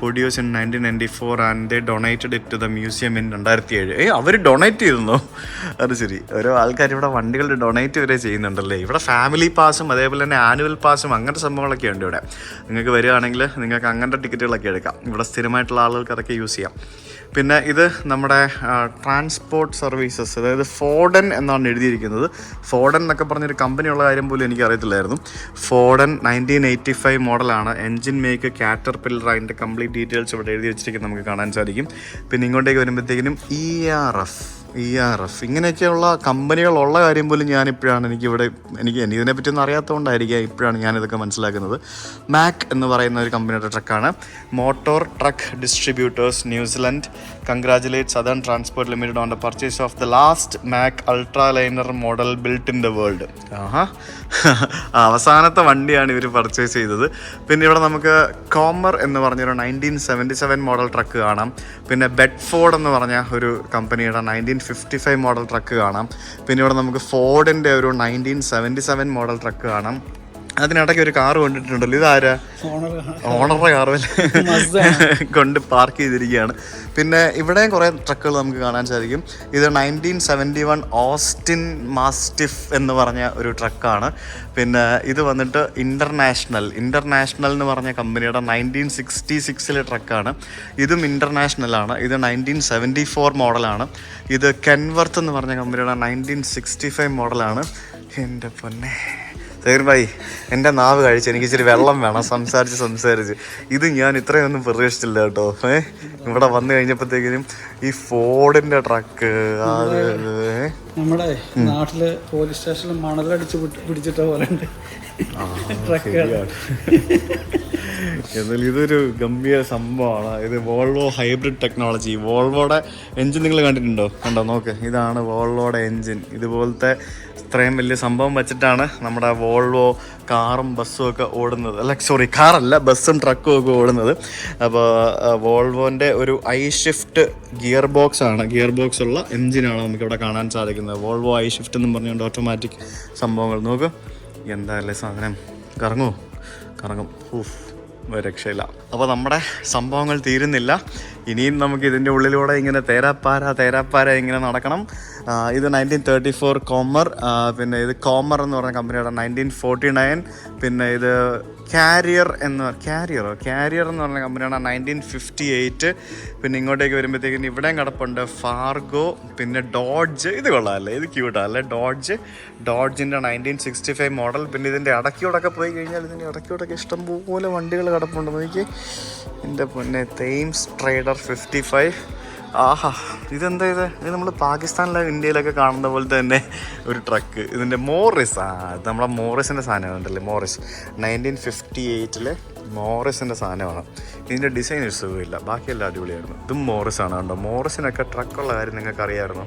produce in nineteen ninety four and they donated it to the museum in രണ്ടായിരത്തി ഏഴ് ഏ അവർ ഡൊണേറ്റ് ചെയ്തിരുന്നു? അത് ശരി. ഓരോ ആൾക്കാർ ഇവിടെ വണ്ടികൾ ഡൊണേറ്റ് വരെ ചെയ്യുന്നുണ്ടല്ലേ? ഇവിടെ ഫാമിലി പാസും അതേപോലെ തന്നെ ആനുവൽ പാസും അങ്ങനത്തെ സംഭവങ്ങളൊക്കെ ഉണ്ട് ഇവിടെ. നിങ്ങൾക്ക് വരികയാണെങ്കിൽ നിങ്ങൾക്ക് അങ്ങനത്തെ ടിക്കറ്റുകളൊക്കെ എടുക്കാം. ഇവിടെ സ്ഥിരമായിട്ടുള്ള ആളുകൾക്ക് അതൊക്കെ യൂസ് ചെയ്യാം. പിന്നെ ഇത് നമ്മുടെ ട്രാൻസ്പോർട്ട് സർവീസസ് അതായത് ഫോഡൻ എന്നാണ് എഴുതിയിരിക്കുന്നത്. ഫോഡൻ എന്നൊക്കെ പറഞ്ഞൊരു കമ്പനിയുള്ള കാര്യം പോലും എനിക്ക് അറിയത്തില്ലായിരുന്നു ഫോഡൻ നയന്റീൻ എയ്റ്റി ഫൈവ് മോഡലാണ്. എൻജിൻ മേക്ക് കാറ്റർ പില്ലർ അതിന്റെ കംപ്ലീറ്റ് ഡീറ്റെയിൽസ് ഇവിടെ എഴുതി വെച്ചിരിക്കുന്നത് നമുക്ക് കാണാൻ സാധിക്കും. പിന്നെ ഇങ്ങോട്ടേക്ക് വരുമ്പോഴത്തേക്കിനും E R F E R F ഇങ്ങനെയൊക്കെയുള്ള കമ്പനികളുള്ള കാര്യം പോലും ഞാനിപ്പോഴാണ് എനിക്കിവിടെ എനിക്ക് എനിക്ക് ഇതിനെപ്പറ്റി ഒന്നും അറിയാത്തതുകൊണ്ടായിരിക്കാം ഇപ്പോഴാണ് ഞാനിതൊക്കെ മനസ്സിലാക്കുന്നത്. മാക് എന്ന് പറയുന്ന ഒരു കമ്പനിയുടെ ട്രക്കാണ്. Motor truck distributors New Zealand congratulate southern transport limited on the purchase of the last Mack ultra liner model built in the world ആഹാ. അവസാനത്തെ വണ്ടിയാണ് ഇവർ പർച്ചേസ് ചെയ്തത്. പിന്നെ ഇവിടെ നമുക്ക് കോമർ എന്ന് പറഞ്ഞൊരു nineteen seventy seven model truck കാണാം. പിന്നെ ബെഡ്ഫോർഡ് എന്ന് പറഞ്ഞ ഒരു കമ്പനിയുടെ nineteen fifty five model truck കാണാം. പിന്നെ ഇവിടെ നമുക്ക് ഫോർഡിന്റെ ഒരു nineteen seventy seven model truck കാണാം. അതിനിടയ്ക്ക് ഒരു കാറ് കൊണ്ടിട്ടുണ്ടല്ലോ. ഇതാരാ? ഓണറുടെ കാറ് കൊണ്ട് പാർക്ക് ചെയ്തിരിക്കുകയാണ്. പിന്നെ ഇവിടെയും കുറേ ട്രക്കുകൾ നമുക്ക് കാണാൻ സാധിക്കും. ഇത് nineteen seventy one Austin Mastiff എന്ന് പറഞ്ഞ ഒരു ട്രക്കാണ്. പിന്നെ ഇത് വന്നിട്ട് ഇന്റർനാഷണൽ ഇന്റർനാഷണൽ എന്ന് പറഞ്ഞ കമ്പനിയുടെ നയന്റീൻ സിക്സ്റ്റി സിക്സിലെ ട്രക്കാണ്. ഇതും ഇന്റർനാഷണലാണ് ഇത് നയന്റീൻ സെവന്റി ഫോർ മോഡലാണ്. ഇത് കെൻവർത്ത് എന്ന് പറഞ്ഞ കമ്പനിയുടെ നയന്റീൻ സിക്സ്റ്റി ഫൈവ് മോഡലാണ്. എന്റെ പൊന്നെ. സൈർ ഭായി എന്റെ നാവ് കഴിച്ച് എനിക്ക് ഇച്ചിരി വെള്ളം വേണം. സംസാരിച്ച് സംസാരിച്ച്. ഇത് ഞാൻ ഇത്രയൊന്നും പ്രതീക്ഷിച്ചില്ല കേട്ടോ. ഏ? ഇവിടെ വന്നു കഴിഞ്ഞപ്പോഴത്തേക്കിനും ഈ ഫോർഡിന്റെ ട്രക്ക് അത് നമ്മുടെ നാട്ടിൽ പോലീസ് സ്റ്റേഷനിൽ മണലടിച്ച് പിടി- പിടിച്ചിട്ട പോലെ ഉണ്ട് ട്രക്കുകൾ എന്നാലും ഇതൊരു ഗംഭീര സംഭവമാണ്. ഇത് വോൾവോ ഹൈബ്രിഡ് ടെക്നോളജി വോൾവോയുടെ എൻജിൻ നിങ്ങൾ കണ്ടിട്ടുണ്ടോ? കണ്ടോ? നോക്ക്. ഇതാണ് വോൾവോയുടെ എൻജിൻ ഇതുപോലത്തെ ഇത്രയും വലിയ സംഭവം വെച്ചിട്ടാണ് നമ്മുടെ വോൾവോ കാറും ബസ്സും ഒക്കെ ഓടുന്നത്. അല്ല സോറി കാറല്ല ബസ്സും ട്രക്കും ഒക്കെ ഓടുന്നത്. അപ്പോൾ വോൾവോന്റെ ഒരു ഐ ഷിഫ്റ്റ് ഗിയർ ബോക്സ് ആണ്. ഗിയർ ബോക്സ് ഉള്ള എൻജിനാണ് നമുക്കിവിടെ കാണാൻ സാധിക്കുന്നത്. വോൾവോ ഐ ഷിഫ്റ്റ് എന്നും പറഞ്ഞുകൊണ്ട് ഓട്ടോമാറ്റിക് സംഭവങ്ങൾ. നോക്ക്. എന്തായാലും സാധനം? കറങ്ങുമോ കറങ്ങും. ഊഫ് രക്ഷയില്ല. അപ്പോൾ നമ്മുടെ സംഭവങ്ങൾ തീരുന്നില്ല. ഇനിയും നമുക്ക് ഇതിന്റെ ഉള്ളിലൂടെ ഇങ്ങനെ തേരാപ്പാര തേരാപ്പാര ഇങ്ങനെ നടക്കണം. ഇത് നയന്റീൻ തേർട്ടി ഫോർ കോമർ പിന്നെ ഇത് കോമർ എന്ന് പറഞ്ഞ കമ്പനിയുടെ നയന്റീൻ ഫോർട്ടി നയൻ പിന്നെ ഇത് കാരിയർ എന്ന് കാരിയറോ കാരിയർ എന്ന് പറഞ്ഞ കമ്പനിയാണ് നയന്റീൻ ഫിഫ്റ്റി എയ്റ്റ് പിന്നെ ഇങ്ങോട്ടേക്ക് വരുമ്പോഴത്തേക്കും ഇവിടെയും കിടപ്പുണ്ട് ഫാർഗോ പിന്നെ ഡോഡ്ജ് ഇത് കൊള്ളാമല്ലേ ഇത് ക്യൂട്ടാല്ലേ ഡോഡ്ജ് ഡോഡ്ജിന്റെ നയന്റീൻ സിക്സ്റ്റി ഫൈവ് മോഡൽ പിന്നെ ഇതിന്റെ ഇടയ്ക്കൂടൊക്കെ പോയി കഴിഞ്ഞാൽ ഇതിന്റെ ഇടയ്ക്കൂടൊക്കെ ഇഷ്ടംപോലെ വണ്ടികൾ കിടപ്പുണ്ട്. നോക്കി എന്റെ പൊന്നെ തെയിംസ് ട്രേഡർ ഫിഫ്റ്റി ഫൈവ് ആഹാ ഇതെന്താ ഇത്? ഇത് നമ്മൾ പാകിസ്ഥാനിലെ ഇന്ത്യയിലൊക്കെ കാണുന്ന പോലെ തന്നെ ഒരു ട്രക്ക് ഇതിന്റെ മോറിസ് ആ ഇത് നമ്മളെ മോറിസിന്റെ സാധനമാണ് ഉണ്ടല്ലേ മോറിസ്. നയന്റീൻ ഫിഫ്റ്റി എയ്റ്റിലെ മോറിസിന്റെ സാധനമാണ്. ഇതിന്റെ ഡിസൈൻ ഒരു സുഖമില്ല. ബാക്കിയെല്ലാം അടിപൊളിയായിരുന്നു. ഇതും മോറിസാണ് കണ്ടോ? മോറിസിനൊക്കെ ട്രക്കുള്ള കാര്യം നിങ്ങൾക്ക് അറിയാമായിരുന്നു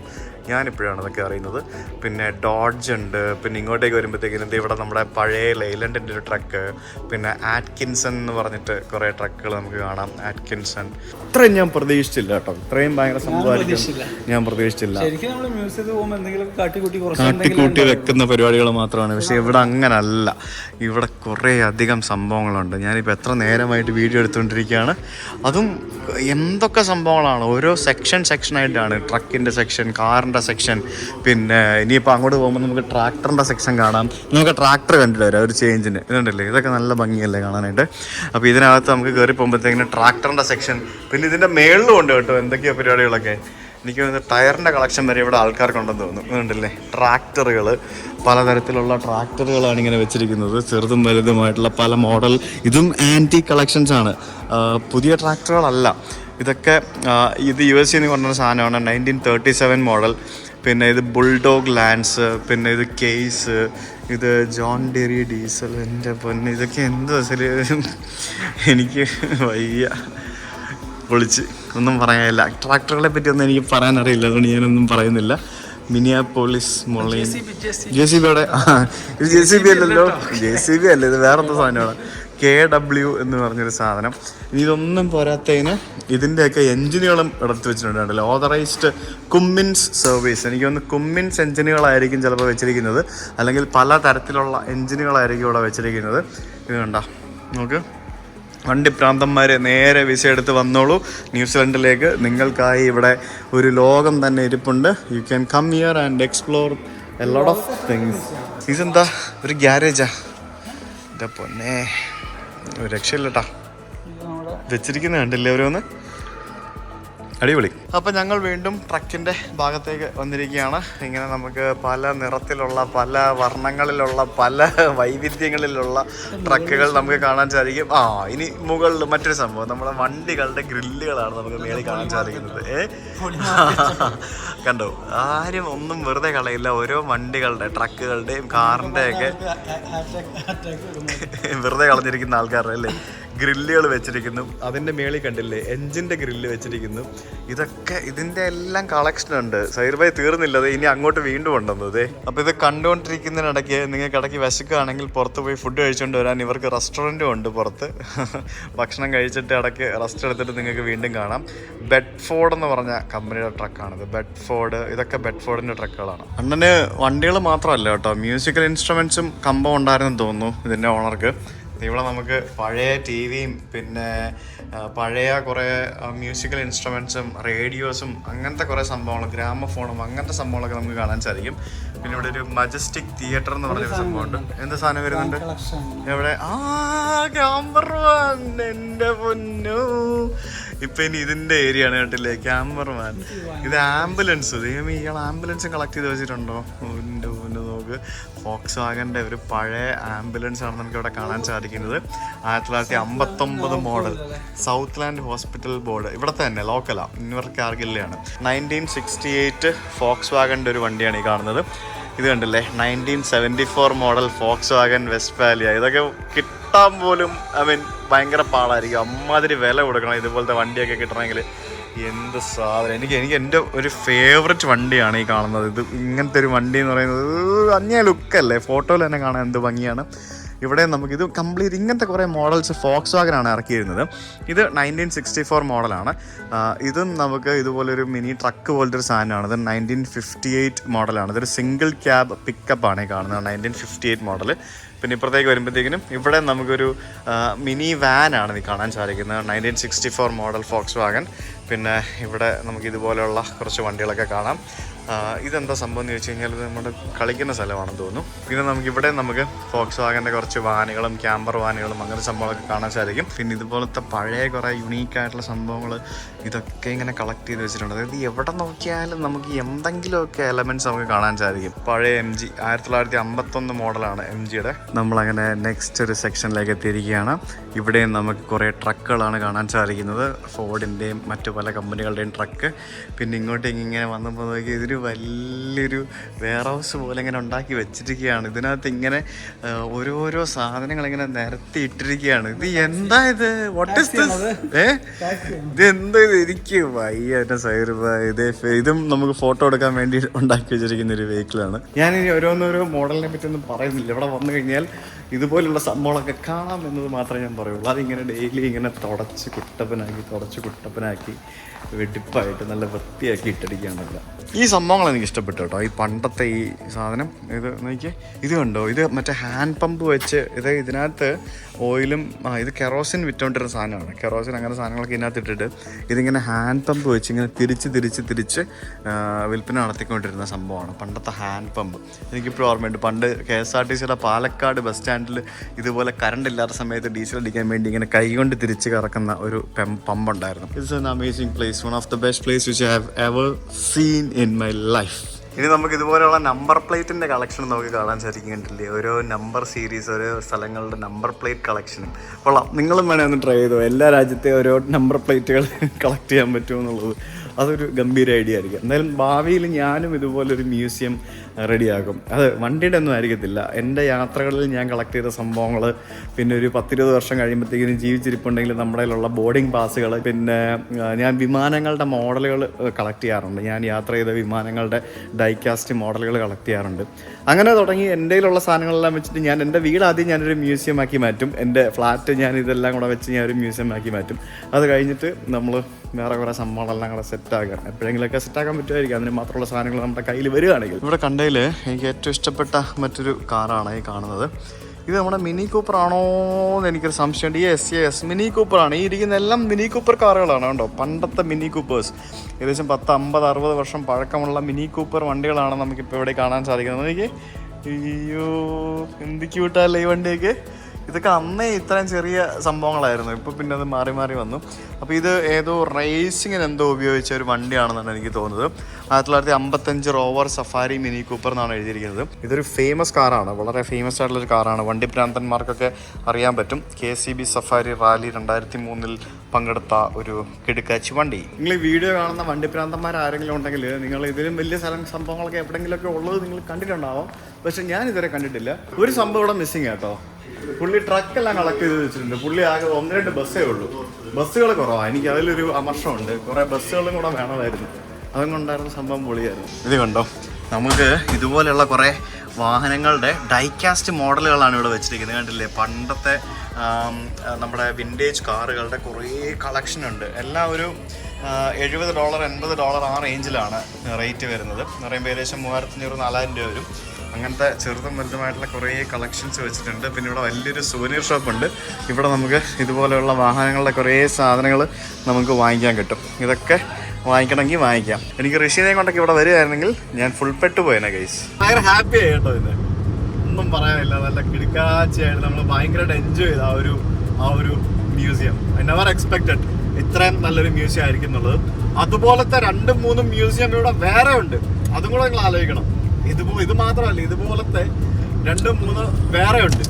ഞാനിപ്പോഴാണ് അതൊക്കെ അറിയുന്നത്. പിന്നെ ഡോഡ്ജ് ഉണ്ട്. പിന്നെ ഇങ്ങോട്ടേക്ക് വരുമ്പോഴത്തേക്കിനും ദേ ഇവിടെ നമ്മുടെ പഴയ ലൈലൻഡിന്റെ ഒരു ട്രക്ക് പിന്നെ ആറ്റ്കിൻസൺ എന്ന് പറഞ്ഞിട്ട് കുറേ ട്രക്കുകൾ നമുക്ക് കാണാം. ആറ്റ്കിൻസൺ ഇത്രയും ഞാൻ പ്രതീക്ഷിച്ചില്ല കേട്ടോ. ഇത്രയും ഭയങ്കര സംഭവമായിരിക്കും ഞാൻ പ്രതീക്ഷിച്ചില്ല. ശരിക്കും നമ്മൾ മ്യൂസിയത്തിൽ പോകുമ്പോൾ എന്തെങ്കിലും കാട്ടിക്കൂട്ടി വെക്കുന്ന പരിപാടികൾ മാത്രമാണ്. പക്ഷേ ഇവിടെ അങ്ങനല്ല. ഇവിടെ കുറേ അധികം സംഭവങ്ങളുണ്ട്. ഞാനിപ്പോൾ എത്ര നേരമായിട്ട് വീഡിയോ എടുത്തുകൊണ്ടിരിക്കുകയാണ്. അതും എന്തൊക്കെ സംഭവങ്ങളാണ്? ഓരോ സെക്ഷൻ സെക്ഷനായിട്ടാണ് ട്രക്കിന്റെ സെക്ഷൻ കാറിന്റെ സെക്ഷൻ പിന്നെ ഇനിയിപ്പോൾ അങ്ങോട്ട് പോകുമ്പോൾ നമുക്ക് ട്രാക്ടറിന്റെ സെക്ഷൻ കാണാം. നമുക്ക് ട്രാക്ടർ കണ്ടിട്ട് വരാം ഒരു ചേഞ്ചിന്. ഇതുണ്ടല്ലേ? ഇതൊക്കെ നല്ല ഭംഗിയല്ലേ കാണാനായിട്ട്? അപ്പോൾ ഇതിനകത്ത് നമുക്ക് കയറി പോകുമ്പോഴത്തേക്കിന് ട്രാക്ടറിന്റെ സെക്ഷൻ പിന്നെ ഇതിന്റെ മേളിലും ഉണ്ട് കേട്ടോ എന്തൊക്കെയോ പരിപാടികളൊക്കെ. എനിക്ക് തോന്നുന്നു ടയറിന്റെ കളക്ഷൻ വരെ ഇവിടെ ആൾക്കാർക്കുണ്ടെന്ന് തോന്നുന്നു. ഉണ്ടല്ലേ ട്രാക്ടറുകൾ പലതരത്തിലുള്ള ട്രാക്ടറുകളാണ് ഇങ്ങനെ വെച്ചിരിക്കുന്നത്. ചെറുതും വലുതുമായിട്ടുള്ള പല മോഡൽ. ഇതും ആന്റി കളക്ഷൻസ് ആണ്. പുതിയ ട്രാക്ടറുകളല്ല. ഇതൊക്കെ ഇത് യു എസ് എന്ന് പറഞ്ഞ സാധനമാണ്. നയന്റീൻ തേർട്ടി സെവൻ മോഡൽ പിന്നെ ഇത് ബുൾഡോഗ് ലാൻഡ്സ് പിന്നെ ഇത് കേസ് ഇത് ജോൺ ഡെറി ഡീസൽ എന്റെ പൊന്ന് ഇതൊക്കെ എന്തോ ശരി എനിക്ക് വയ്യ. പൊളിച്ച് ഒന്നും പറയാനില്ല. ട്രാക്ടറുകളെ പറ്റി ഒന്നും എനിക്ക് പറയാനറിയില്ല. അതുകൊണ്ട് ഞാനൊന്നും പറയുന്നില്ല. മിനിയാപോളിസ് മോളി ജെ സി ബിയുടെ ജെ സി ബി അല്ലല്ലോ. ജെ സി ബി അല്ല ഇത് വേറെന്താ സാധനമാണ്? കെ ഡബ്ല്യു എന്ന് പറഞ്ഞൊരു സാധനം. ഇനി ഇതൊന്നും പോരാത്തതിന് ഇതിന്റെയൊക്കെ എഞ്ചിനുകളും എടുത്ത് വെച്ചിട്ടുണ്ട് ഓതറൈസ്ഡ് കുമ്മിൻസ് സർവീസ് എനിക്ക് തോന്നുന്നു കുമ്മിൻസ് എഞ്ചിനുകളായിരിക്കും ചിലപ്പോൾ വെച്ചിരിക്കുന്നത്. അല്ലെങ്കിൽ പല തരത്തിലുള്ള എഞ്ചിനുകളായിരിക്കും ഇവിടെ വെച്ചിരിക്കുന്നത്. ഇത് കണ്ട നോക്ക്. വണ്ടി പ്രാന്തന്മാർ നേരെ വിസ എടുത്ത് വന്നോളൂ. ന്യൂസിലൻഡിലേക്ക് നിങ്ങൾക്കായി ഇവിടെ ഒരു ലോകം തന്നെ ഇരിപ്പുണ്ട്. You can come here and explore a lot of things ഇതെന്താ? ഒരു ഗ്യാരേജാ. ഇതാ പൊന്നെ. ഒരു രക്ഷയില്ലട്ടാ. വെച്ചിരിക്കുന്ന കണ്ടില്ലേ ഓരോന്ന്? അടിപൊളി അപ്പം ഞങ്ങൾ വീണ്ടും ട്രക്കിന്റെ ഭാഗത്തേക്ക് വന്നിരിക്കുകയാണ് ഇങ്ങനെ നമുക്ക് പല നിറത്തിലുള്ള പല വർണങ്ങളിലുള്ള പല വൈവിധ്യങ്ങളിലുള്ള ട്രക്കുകൾ നമുക്ക് കാണാൻ സാധിക്കും ആ ഇനി മുകളിൽ മറ്റൊരു സംഭവം നമ്മുടെ വണ്ടികളുടെ ഗ്രില്ലുകളാണ് നമുക്ക് മേളിൽ കാണാൻ സാധിക്കുന്നത് ഏ കണ്ടോ ആരും ഒന്നും വെറുതെ കളയില്ല ഓരോ വണ്ടികളുടെ ട്രക്കുകളുടെയും കാറിന്റെയൊക്കെ വെറുതെ കളഞ്ഞിരിക്കുന്ന ആൾക്കാരുടെ അല്ലേ ഗ്രില്ലുകൾ വെച്ചിരിക്കുന്നു. അതിന്റെ മേളിൽ കണ്ടില്ലേ? എഞ്ചിന്റെ ഗ്രില്ല് വെച്ചിരിക്കുന്നു. ഇതൊക്കെ ഇതിന്റെ എല്ലാം കളക്ഷൻ ഉണ്ട്. സൈർബായി തീർന്നില്ല. അത് ഇനി അങ്ങോട്ട് വീണ്ടും ഉണ്ടെന്നത് അപ്പോൾ ഇത് കണ്ടുകൊണ്ടിരിക്കുന്നതിനിടയ്ക്ക് നിങ്ങൾക്ക് ഇടയ്ക്ക് വിശക്കുകയാണെങ്കിൽ പുറത്ത് പോയി ഫുഡ് കഴിച്ചുകൊണ്ട് വരാൻ ഇവർക്ക് റെസ്റ്റോറന്റും ഉണ്ട് പുറത്ത്. ഭക്ഷണം കഴിച്ചിട്ട് ഇടയ്ക്ക് റെസ്റ്റ് എടുത്തിട്ട് നിങ്ങൾക്ക് വീണ്ടും കാണാം. ബെഡ്ഫോർഡ് എന്ന് പറഞ്ഞ കമ്പനിയുടെ ട്രക്കാണിത് ബെഡ്ഫോർഡ് ഇതൊക്കെ ബെഡ്ഫോർഡിന്റെ ട്രക്കുകളാണ് അണ്ണന് വണ്ടികൾ മാത്രമല്ല കേട്ടോ. മ്യൂസിക്കൽ ഇൻസ്ട്രുമെൻസും കമ്പം ഉണ്ടായിരുന്നെന്ന് തോന്നുന്നു ഇതിന്റെ ഓണർക്ക് ഇവിടെ നമുക്ക് പഴയ ടി വിയും പിന്നെ പഴയ കുറേ മ്യൂസിക്കൽ ഇൻസ്ട്രുമെൻസും റേഡിയോസും അങ്ങനത്തെ കുറേ സംഭവങ്ങൾ ഗ്രാമഫോണും അങ്ങനത്തെ സംഭവങ്ങളൊക്കെ നമുക്ക് കാണാൻ സാധിക്കും. പിന്നെ ഇവിടെ ഒരു മജസ്റ്റിക് തിയേറ്റർ എന്ന് പറഞ്ഞൊരു സംഭവമുണ്ട് എന്ത് സാധനം വരുന്നുണ്ട്? എവിടെ? ആ എന്റെ പൊന്നു. ഇപ്പൊ ഇനി ഇതിന്റെ ഏരിയ ആണ് കേട്ടില്ലേ ക്യാമറമാൻ ഇത് ആംബുലൻസ് ദൈവം ഇയാൾ ആംബുലൻസ് കളക്ട് ചെയ്ത് വെച്ചിട്ടുണ്ടോ? നോക്ക് ഫോക്സ് വാഗന്റെ ഒരു പഴയ ആംബുലൻസ് ആണ് നമുക്ക് ഇവിടെ കാണാൻ സാധിക്കുന്നത്. ആയിരത്തി തൊള്ളായിരത്തി അമ്പത്തൊമ്പത് model Southland hospital board ഇവിടെ തന്നെ ലോക്കലാ ന്യൂർ കാർഗില്ലയാണ് nineteen sixty eight Volkswagen ഒരു വണ്ടിയാണ് ഈ കാണുന്നത്. ഇത് കണ്ടില്ലേ? Nineteen seventy four model Volkswagen Westfalia ഇതൊക്കെ കിട്ടാൻ പോലും ഐ മീൻ ഭയങ്കര പാളായിരിക്കും അമ്മാതിരി വില കൊടുക്കണം ഇതുപോലത്തെ വണ്ടിയൊക്കെ കിട്ടണമെങ്കിൽ എന്ത് സാധനം? എനിക്ക് എനിക്ക് എന്റെ ഒരു ഫേവററ്റ് വണ്ടിയാണ് ഈ കാണുന്നത്. ഇത് ഇങ്ങനത്തെ ഒരു വണ്ടി എന്ന് പറയുന്നത് അന്യ ലുക്കല്ലേ ഫോട്ടോയിൽ തന്നെ കാണാൻ എന്ത് ഭംഗിയാണ്. ഇവിടെ നമുക്ക് ഇത് കംപ്ലീറ്റ് ഇങ്ങനത്തെ കുറേ മോഡൽസ് ഫോക്സ് വാഗനാണ് ഇറക്കിയിരുന്നത്. ഇത് നയന്റീൻ സിക്സ്റ്റി ഫോർ മോഡലാണ് ഇതും നമുക്ക് ഇതുപോലൊരു മിനി ട്രക്ക് പോലത്തെ ഒരു സാധനമാണ്. ഇത് നയന്റീൻ ഫിഫ്റ്റി എയ്റ്റ് മോഡലാണ് ഇതൊരു സിംഗിൾ ക്യാബ് പിക്കപ്പാണ് ഈ കാണുന്നത്. നയന്റീൻ ഫിഫ്റ്റി എയ്റ്റ് മോഡൽ പിന്നെ ഇപ്പുറത്തേക്ക് വരുമ്പോഴത്തേക്കിനും ഇവിടെ നമുക്കൊരു മിനി വാനാണ് ഇത് കാണാൻ സാധിക്കുന്നത്. Nineteen sixty four model Volkswagen പിന്നെ ഇവിടെ നമുക്ക് ഇതുപോലെയുള്ള കുറച്ച് വണ്ടികളൊക്കെ കാണാം. ഇതെന്താ സംഭവം എന്ന് ചോദിച്ചു കഴിഞ്ഞാൽ ഇത് നമ്മുടെ കളിക്കുന്ന സ്ഥലമാണെന്ന് തോന്നുന്നു. പിന്നെ നമുക്ക് ഇവിടെ നമുക്ക് ഫോക്സ് വാഗന്റെ കുറച്ച് വാനുകളും ക്യാമ്പർ വാനുകളും അങ്ങനെ സംഭവങ്ങളൊക്കെ കാണാൻ സാധിക്കും. പിന്നെ ഇതുപോലത്തെ പഴയ കുറേ യുണീക്ക് ആയിട്ടുള്ള സംഭവങ്ങൾ ഇതൊക്കെ ഇങ്ങനെ കളക്ട് ചെയ്ത് വെച്ചിട്ടുണ്ട്. അതായത് എവിടെ നോക്കിയാലും നമുക്ക് എന്തെങ്കിലുമൊക്കെ എലമെന്റ്സ് നമുക്ക് കാണാൻ സാധിക്കും. പഴയ എം ജി ആയിരത്തി തൊള്ളായിരത്തി അമ്പത്തൊന്ന് മോഡലാണ് എം ജിയുടെ നമ്മളങ്ങനെ നെക്സ്റ്റ് ഒരു സെക്ഷനിലേക്ക് എത്തിയിരിക്കുകയാണ്. ഇവിടെയും നമുക്ക് കുറേ ട്രക്കുകളാണ് കാണാൻ സാധിക്കുന്നത്. ഫോർഡിന്റെയും മറ്റു പല കമ്പനികളുടെയും ട്രക്ക് പിന്നെ ഇങ്ങോട്ടേക്ക് ഇങ്ങനെ വന്നപ്പോൾ നോക്കി ഇതൊരു വലിയൊരു വെയർ ഹൗസ് പോലെ ഇങ്ങനെ ഉണ്ടാക്കി വെച്ചിരിക്കുകയാണ്. ഇതിനകത്ത് ഇങ്ങനെ ഓരോരോ സാധനങ്ങൾ ഇങ്ങനെ നിരത്തി ഇട്ടിരിക്കുകയാണ്. ഇത് എന്താ ഇത്? വാട്ട് ഇസ് ദിസ് ഏ? ഇത് എന്താ ഇത്? എനിക്ക് വയ്യ എന്റെ സൈറുബ ഇതേ നമുക്ക് ഫോട്ടോ എടുക്കാൻ വേണ്ടി ഉണ്ടാക്കി വെച്ചിരിക്കുന്ന ഒരു വെഹിക്കിളാണ് ഞാൻ ഇനി ഓരോന്നോരോ മോഡലിനെ പറ്റി ഒന്നും പറയുന്നില്ല. ഇവിടെ വന്നു കഴിഞ്ഞാൽ ഇതുപോലുള്ള സംഭവങ്ങളൊക്കെ കാണാം എന്നത് മാത്രമേ ഞാൻ പറയുള്ളൂ. അതിങ്ങനെ ഡെയിലി ഇങ്ങനെ തുടച്ച് കുട്ടപ്പനാക്കി തുടച്ച് കുട്ടപ്പനാക്കി. വെടിപ്പായിട്ട് നല്ല വൃത്തിയാക്കി ഇട്ടടിക്കാണല്ല ഈ സംഭവങ്ങൾ എനിക്ക് ഇഷ്ടപ്പെട്ടു കേട്ടോ. ഈ പണ്ടത്തെ ഈ സാധനം ഇത് നോക്കിയേ ഇത് കണ്ടോ? ഇത് മറ്റേ ഹാൻഡ് പമ്പ് വെച്ച് ഇത് ഇതിനകത്ത് ഓയിലും ആ ഇത് കെറോസിൻ വിറ്റോണ്ടിരുന്ന സാധനമാണ്. കെറോസിൻ അങ്ങനെ സാധനങ്ങളൊക്കെ ഇതിനകത്ത് ഇട്ടിട്ട് ഇതിങ്ങനെ ഹാൻഡ് പമ്പ് വെച്ച് ഇങ്ങനെ തിരിച്ച് തിരിച്ച് തിരിച്ച് വിൽപ്പന നടത്തിക്കൊണ്ടിരുന്ന സംഭവമാണ്. പണ്ടത്തെ ഹാൻഡ് പമ്പ് എനിക്കിപ്പോഴും ഓർമ്മയുണ്ട്. പണ്ട് കെ എസ് ആർ ടി സിയുടെ പാലക്കാട് ബസ് സ്റ്റാൻഡിൽ ഇതുപോലെ കറണ്ട് ഇല്ലാത്ത സമയത്ത് ഡീസൽ അടിക്കാൻ വേണ്ടി ഇങ്ങനെ കൈകൊണ്ട് തിരിച്ച് കറക്കുന്ന ഒരു പമ്പ് ഉണ്ടായിരുന്നു. It's an amazing place one of the best place which I have ever seen in my life ഇനി നമുക്ക് ഇതുപോലെയുള്ള നമ്പർ പ്ലേറ്റിന്റെ കളക്ഷൻ നമുക്ക് കാണാൻ സാധിക്കുന്നുണ്ടല്ലേ? ഓരോ നമ്പർ സീരീസ് ഓരോ സ്ഥലങ്ങളുടെ നമ്പർ പ്ലേറ്റ് കളക്ഷനും കൊള്ളാം. നിങ്ങളും വേണേ ഒന്ന് ട്രൈ ചെയ്തോ. എല്ലാ രാജ്യത്തെ ഓരോ നമ്പർ പ്ലേറ്റുകൾ കളക്ട് ചെയ്യാൻ പറ്റുമോ എന്നുള്ളത്. അതൊരു ഗംഭീര ഐഡിയ ആയിരിക്കും. എന്തായാലും ഭാവിയിൽ ഞാനും ഇതുപോലൊരു മ്യൂസിയം റെഡിയാക്കും അത് വണ്ടിയുടെ ഒന്നും ആയിരിക്കത്തില്ല. എന്റെ യാത്രകളിൽ ഞാൻ കളക്ട് ചെയ്ത സംഭവങ്ങൾ പിന്നെ ഒരു പത്തിരുപത് വർഷം കഴിയുമ്പോഴത്തേക്കിനും ജീവിച്ചിരിപ്പുണ്ടെങ്കിൽ നമ്മുടെ കയ്യിലുള്ള ബോർഡിംഗ് പാസുകൾ പിന്നെ ഞാൻ വിമാനങ്ങളുടെ മോഡലുകൾ കളക്ട് ചെയ്യാറുണ്ട്. ഞാൻ യാത്ര ചെയ്ത വിമാനങ്ങളുടെ ഡൈകാസ്റ്റ് മോഡലുകൾ കളക്ട് ചെയ്യാറുണ്ട്. അങ്ങനെ തുടങ്ങി എന്റെ കയ്യിലുള്ള സാധനങ്ങളെല്ലാം വെച്ചിട്ട് ഞാൻ എന്റെ വീട് ആദ്യം ഞാനൊരു മ്യൂസിയം ആക്കി മാറ്റും. എന്റെ ഫ്ലാറ്റ് ഞാൻ ഇതെല്ലാം കൂടെ വെച്ച് ഞാൻ ഒരു മ്യൂസിയം ആക്കി മാറ്റും. അത് കഴിഞ്ഞിട്ട് നമ്മൾ വേറെ കുറേ സംഭവങ്ങളെല്ലാം കൂടെ സെറ്റാക്കാം എപ്പോഴെങ്കിലുമൊക്കെ സെറ്റാക്കാൻ പറ്റുമായിരിക്കും. അതിന് മാത്രമുള്ള സാധനങ്ങൾ നമ്മുടെ കയ്യിൽ വരികയാണെങ്കിൽ ഇവിടെ കണ്ടതിൽ എനിക്ക് ഏറ്റവും ഇഷ്ടപ്പെട്ട മറ്റൊരു കാറാണ് ഈ കാണുന്നത്. ഇത് നമ്മുടെ മിനി കൂപ്പർ ആണോ എന്ന് എനിക്കൊരു സംശയമുണ്ട്. യെസ് യെസ് മിനി കൂപ്പർ ആണ്. ഈ ഇരിക്കുന്ന എല്ലാം മിനി കൂപ്പർ കാറുകളാണ് കേട്ടോ പണ്ടത്തെ മിനി കൂപ്പേഴ്സ് ഏകദേശം പത്ത് അമ്പത് അറുപത് വർഷം പഴക്കമുള്ള മിനി കൂപ്പർ വണ്ടികളാണ് നമുക്കിപ്പോൾ ഇവിടെ കാണാൻ സാധിക്കുന്നത്. എനിക്ക് അയ്യോ എന്ത് ക്യൂട്ടല്ലേ ഈ വണ്ടിയൊക്കെ. ഇതൊക്കെ അന്നേ ഇത്രയും ചെറിയ സംഭവങ്ങളായിരുന്നു. ഇപ്പോൾ പിന്നെ അത് മാറി മാറി വന്നു. അപ്പോൾ ഇത് ഏതോ റേസിങ്ങിന് എന്തോ ഉപയോഗിച്ച ഒരു വണ്ടിയാണെന്നാണ് എനിക്ക് തോന്നുന്നത്. ആയിരത്തി തൊള്ളായിരത്തി അമ്പത്തഞ്ച് റോവർ സഫാരി മിനി കൂപ്പർ എന്നാണ് എഴുതിയിരിക്കുന്നത്. ഇതൊരു ഫേമസ് കാറാണ് വളരെ ഫേമസ് ആയിട്ടുള്ളൊരു കാറാണ് വണ്ടി ഭ്രാന്തന്മാർക്കൊക്കെ അറിയാൻ പറ്റും. K C B safari rally രണ്ടായിരത്തി മൂന്നിൽ പങ്കെടുത്ത ഒരു കിടുക്കാച്ചി വണ്ടി. നിങ്ങൾ ഈ വീഡിയോ കാണുന്ന വണ്ടി ഭ്രാന്തന്മാർ ആരെങ്കിലും ഉണ്ടെങ്കിൽ നിങ്ങൾ ഇതിലും വലിയ സ്ഥലം സംഭവങ്ങളൊക്കെ എവിടെയെങ്കിലുമൊക്കെ ഉള്ളത് നിങ്ങൾ കണ്ടിട്ടുണ്ടാവാം. പക്ഷെ ഞാൻ ഇതുവരെ കണ്ടിട്ടില്ല. ഒരു സംഭവം ഇവിടെ മിസ്സിങ് കേട്ടോ. പുള്ളി ട്രക്കെല്ലാം കളക്ട് ചെയ്ത് വെച്ചിട്ടുണ്ട്. പുള്ളി ആകെ ഒന്ന് രണ്ട് ബസ്സേ ഉള്ളൂ. ബസ്സുകൾ കുറവാണ് എനിക്ക് അതിലൊരു അമർഷമുണ്ട്. കുറേ ബസ്സുകളും കൂടെ വേണമായിരുന്നു. അതും കൊണ്ടായിരുന്നു സംഭവം പൊളിയായിരുന്നു. ഇത് കണ്ടോ? നമുക്ക് ഇതുപോലെയുള്ള കുറേ വാഹനങ്ങളുടെ ഡൈകാസ്റ്റ് മോഡലുകളാണ് ഇവിടെ വെച്ചിരിക്കുന്നത്. കണ്ടില്ലേ? പണ്ടത്തെ നമ്മുടെ വിന്റേജ് കാറുകളുടെ കുറേ കളക്ഷൻ ഉണ്ട്. എല്ലാം ഒരു എഴുപത് ഡോളർ എൺപത് ഡോളർ ആ റേഞ്ചിലാണ് റേറ്റ് വരുന്നത്. എന്ന് പറയുമ്പോൾ ഏകദേശം മൂവായിരത്തഞ്ഞൂറ് നാലായിരം രൂപ വരും. അങ്ങനത്തെ ചെറുതും വലുതുമായിട്ടുള്ള കുറേ കളക്ഷൻസ് വെച്ചിട്ടുണ്ട്. പിന്നെ ഇവിടെ വലിയൊരു സുവനീർ ഷോപ്പ് ഉണ്ട്. ഇവിടെ നമുക്ക് ഇതുപോലെയുള്ള വാഹനങ്ങളുടെ കുറേ സാധനങ്ങൾ നമുക്ക് വാങ്ങിക്കാൻ കിട്ടും. ഇതൊക്കെ വാങ്ങിക്കണമെങ്കിൽ വാങ്ങിക്കാം. എനിക്ക് ഋഷിനെ കൊണ്ടൊക്കെ ഇവിടെ വരികയായിരുന്നെങ്കിൽ ഞാൻ ഫുൾ പെട്ട് പോയേനെ ഗൈസ് ഭയങ്കര ഹാപ്പി ആയിട്ടോ ഇന്ന് ഒന്നും പറയാനില്ല. നല്ല കിടക്കാച്ചയായിട്ട് നമ്മൾ ഭയങ്കരമായിട്ട് എൻജോയ് ചെയ്ത ആ ഒരു ആ ഒരു മ്യൂസിയം ഐ നെവർ എക്സ്പെക്റ്റഡ് ഇത്രയും നല്ലൊരു മ്യൂസിയം ആയിരിക്കും എന്നുള്ളത്. അതുപോലത്തെ രണ്ടും മൂന്നും മ്യൂസിയം ഇവിടെ വേറെ ഉണ്ട്. അതും കൂടെ നിങ്ങൾ ആലോചിക്കണം. ഇത് ഇത് മാത്രമല്ല ഇതുപോലത്തെ രണ്ടും മൂന്ന് വേറെ ഉണ്ട്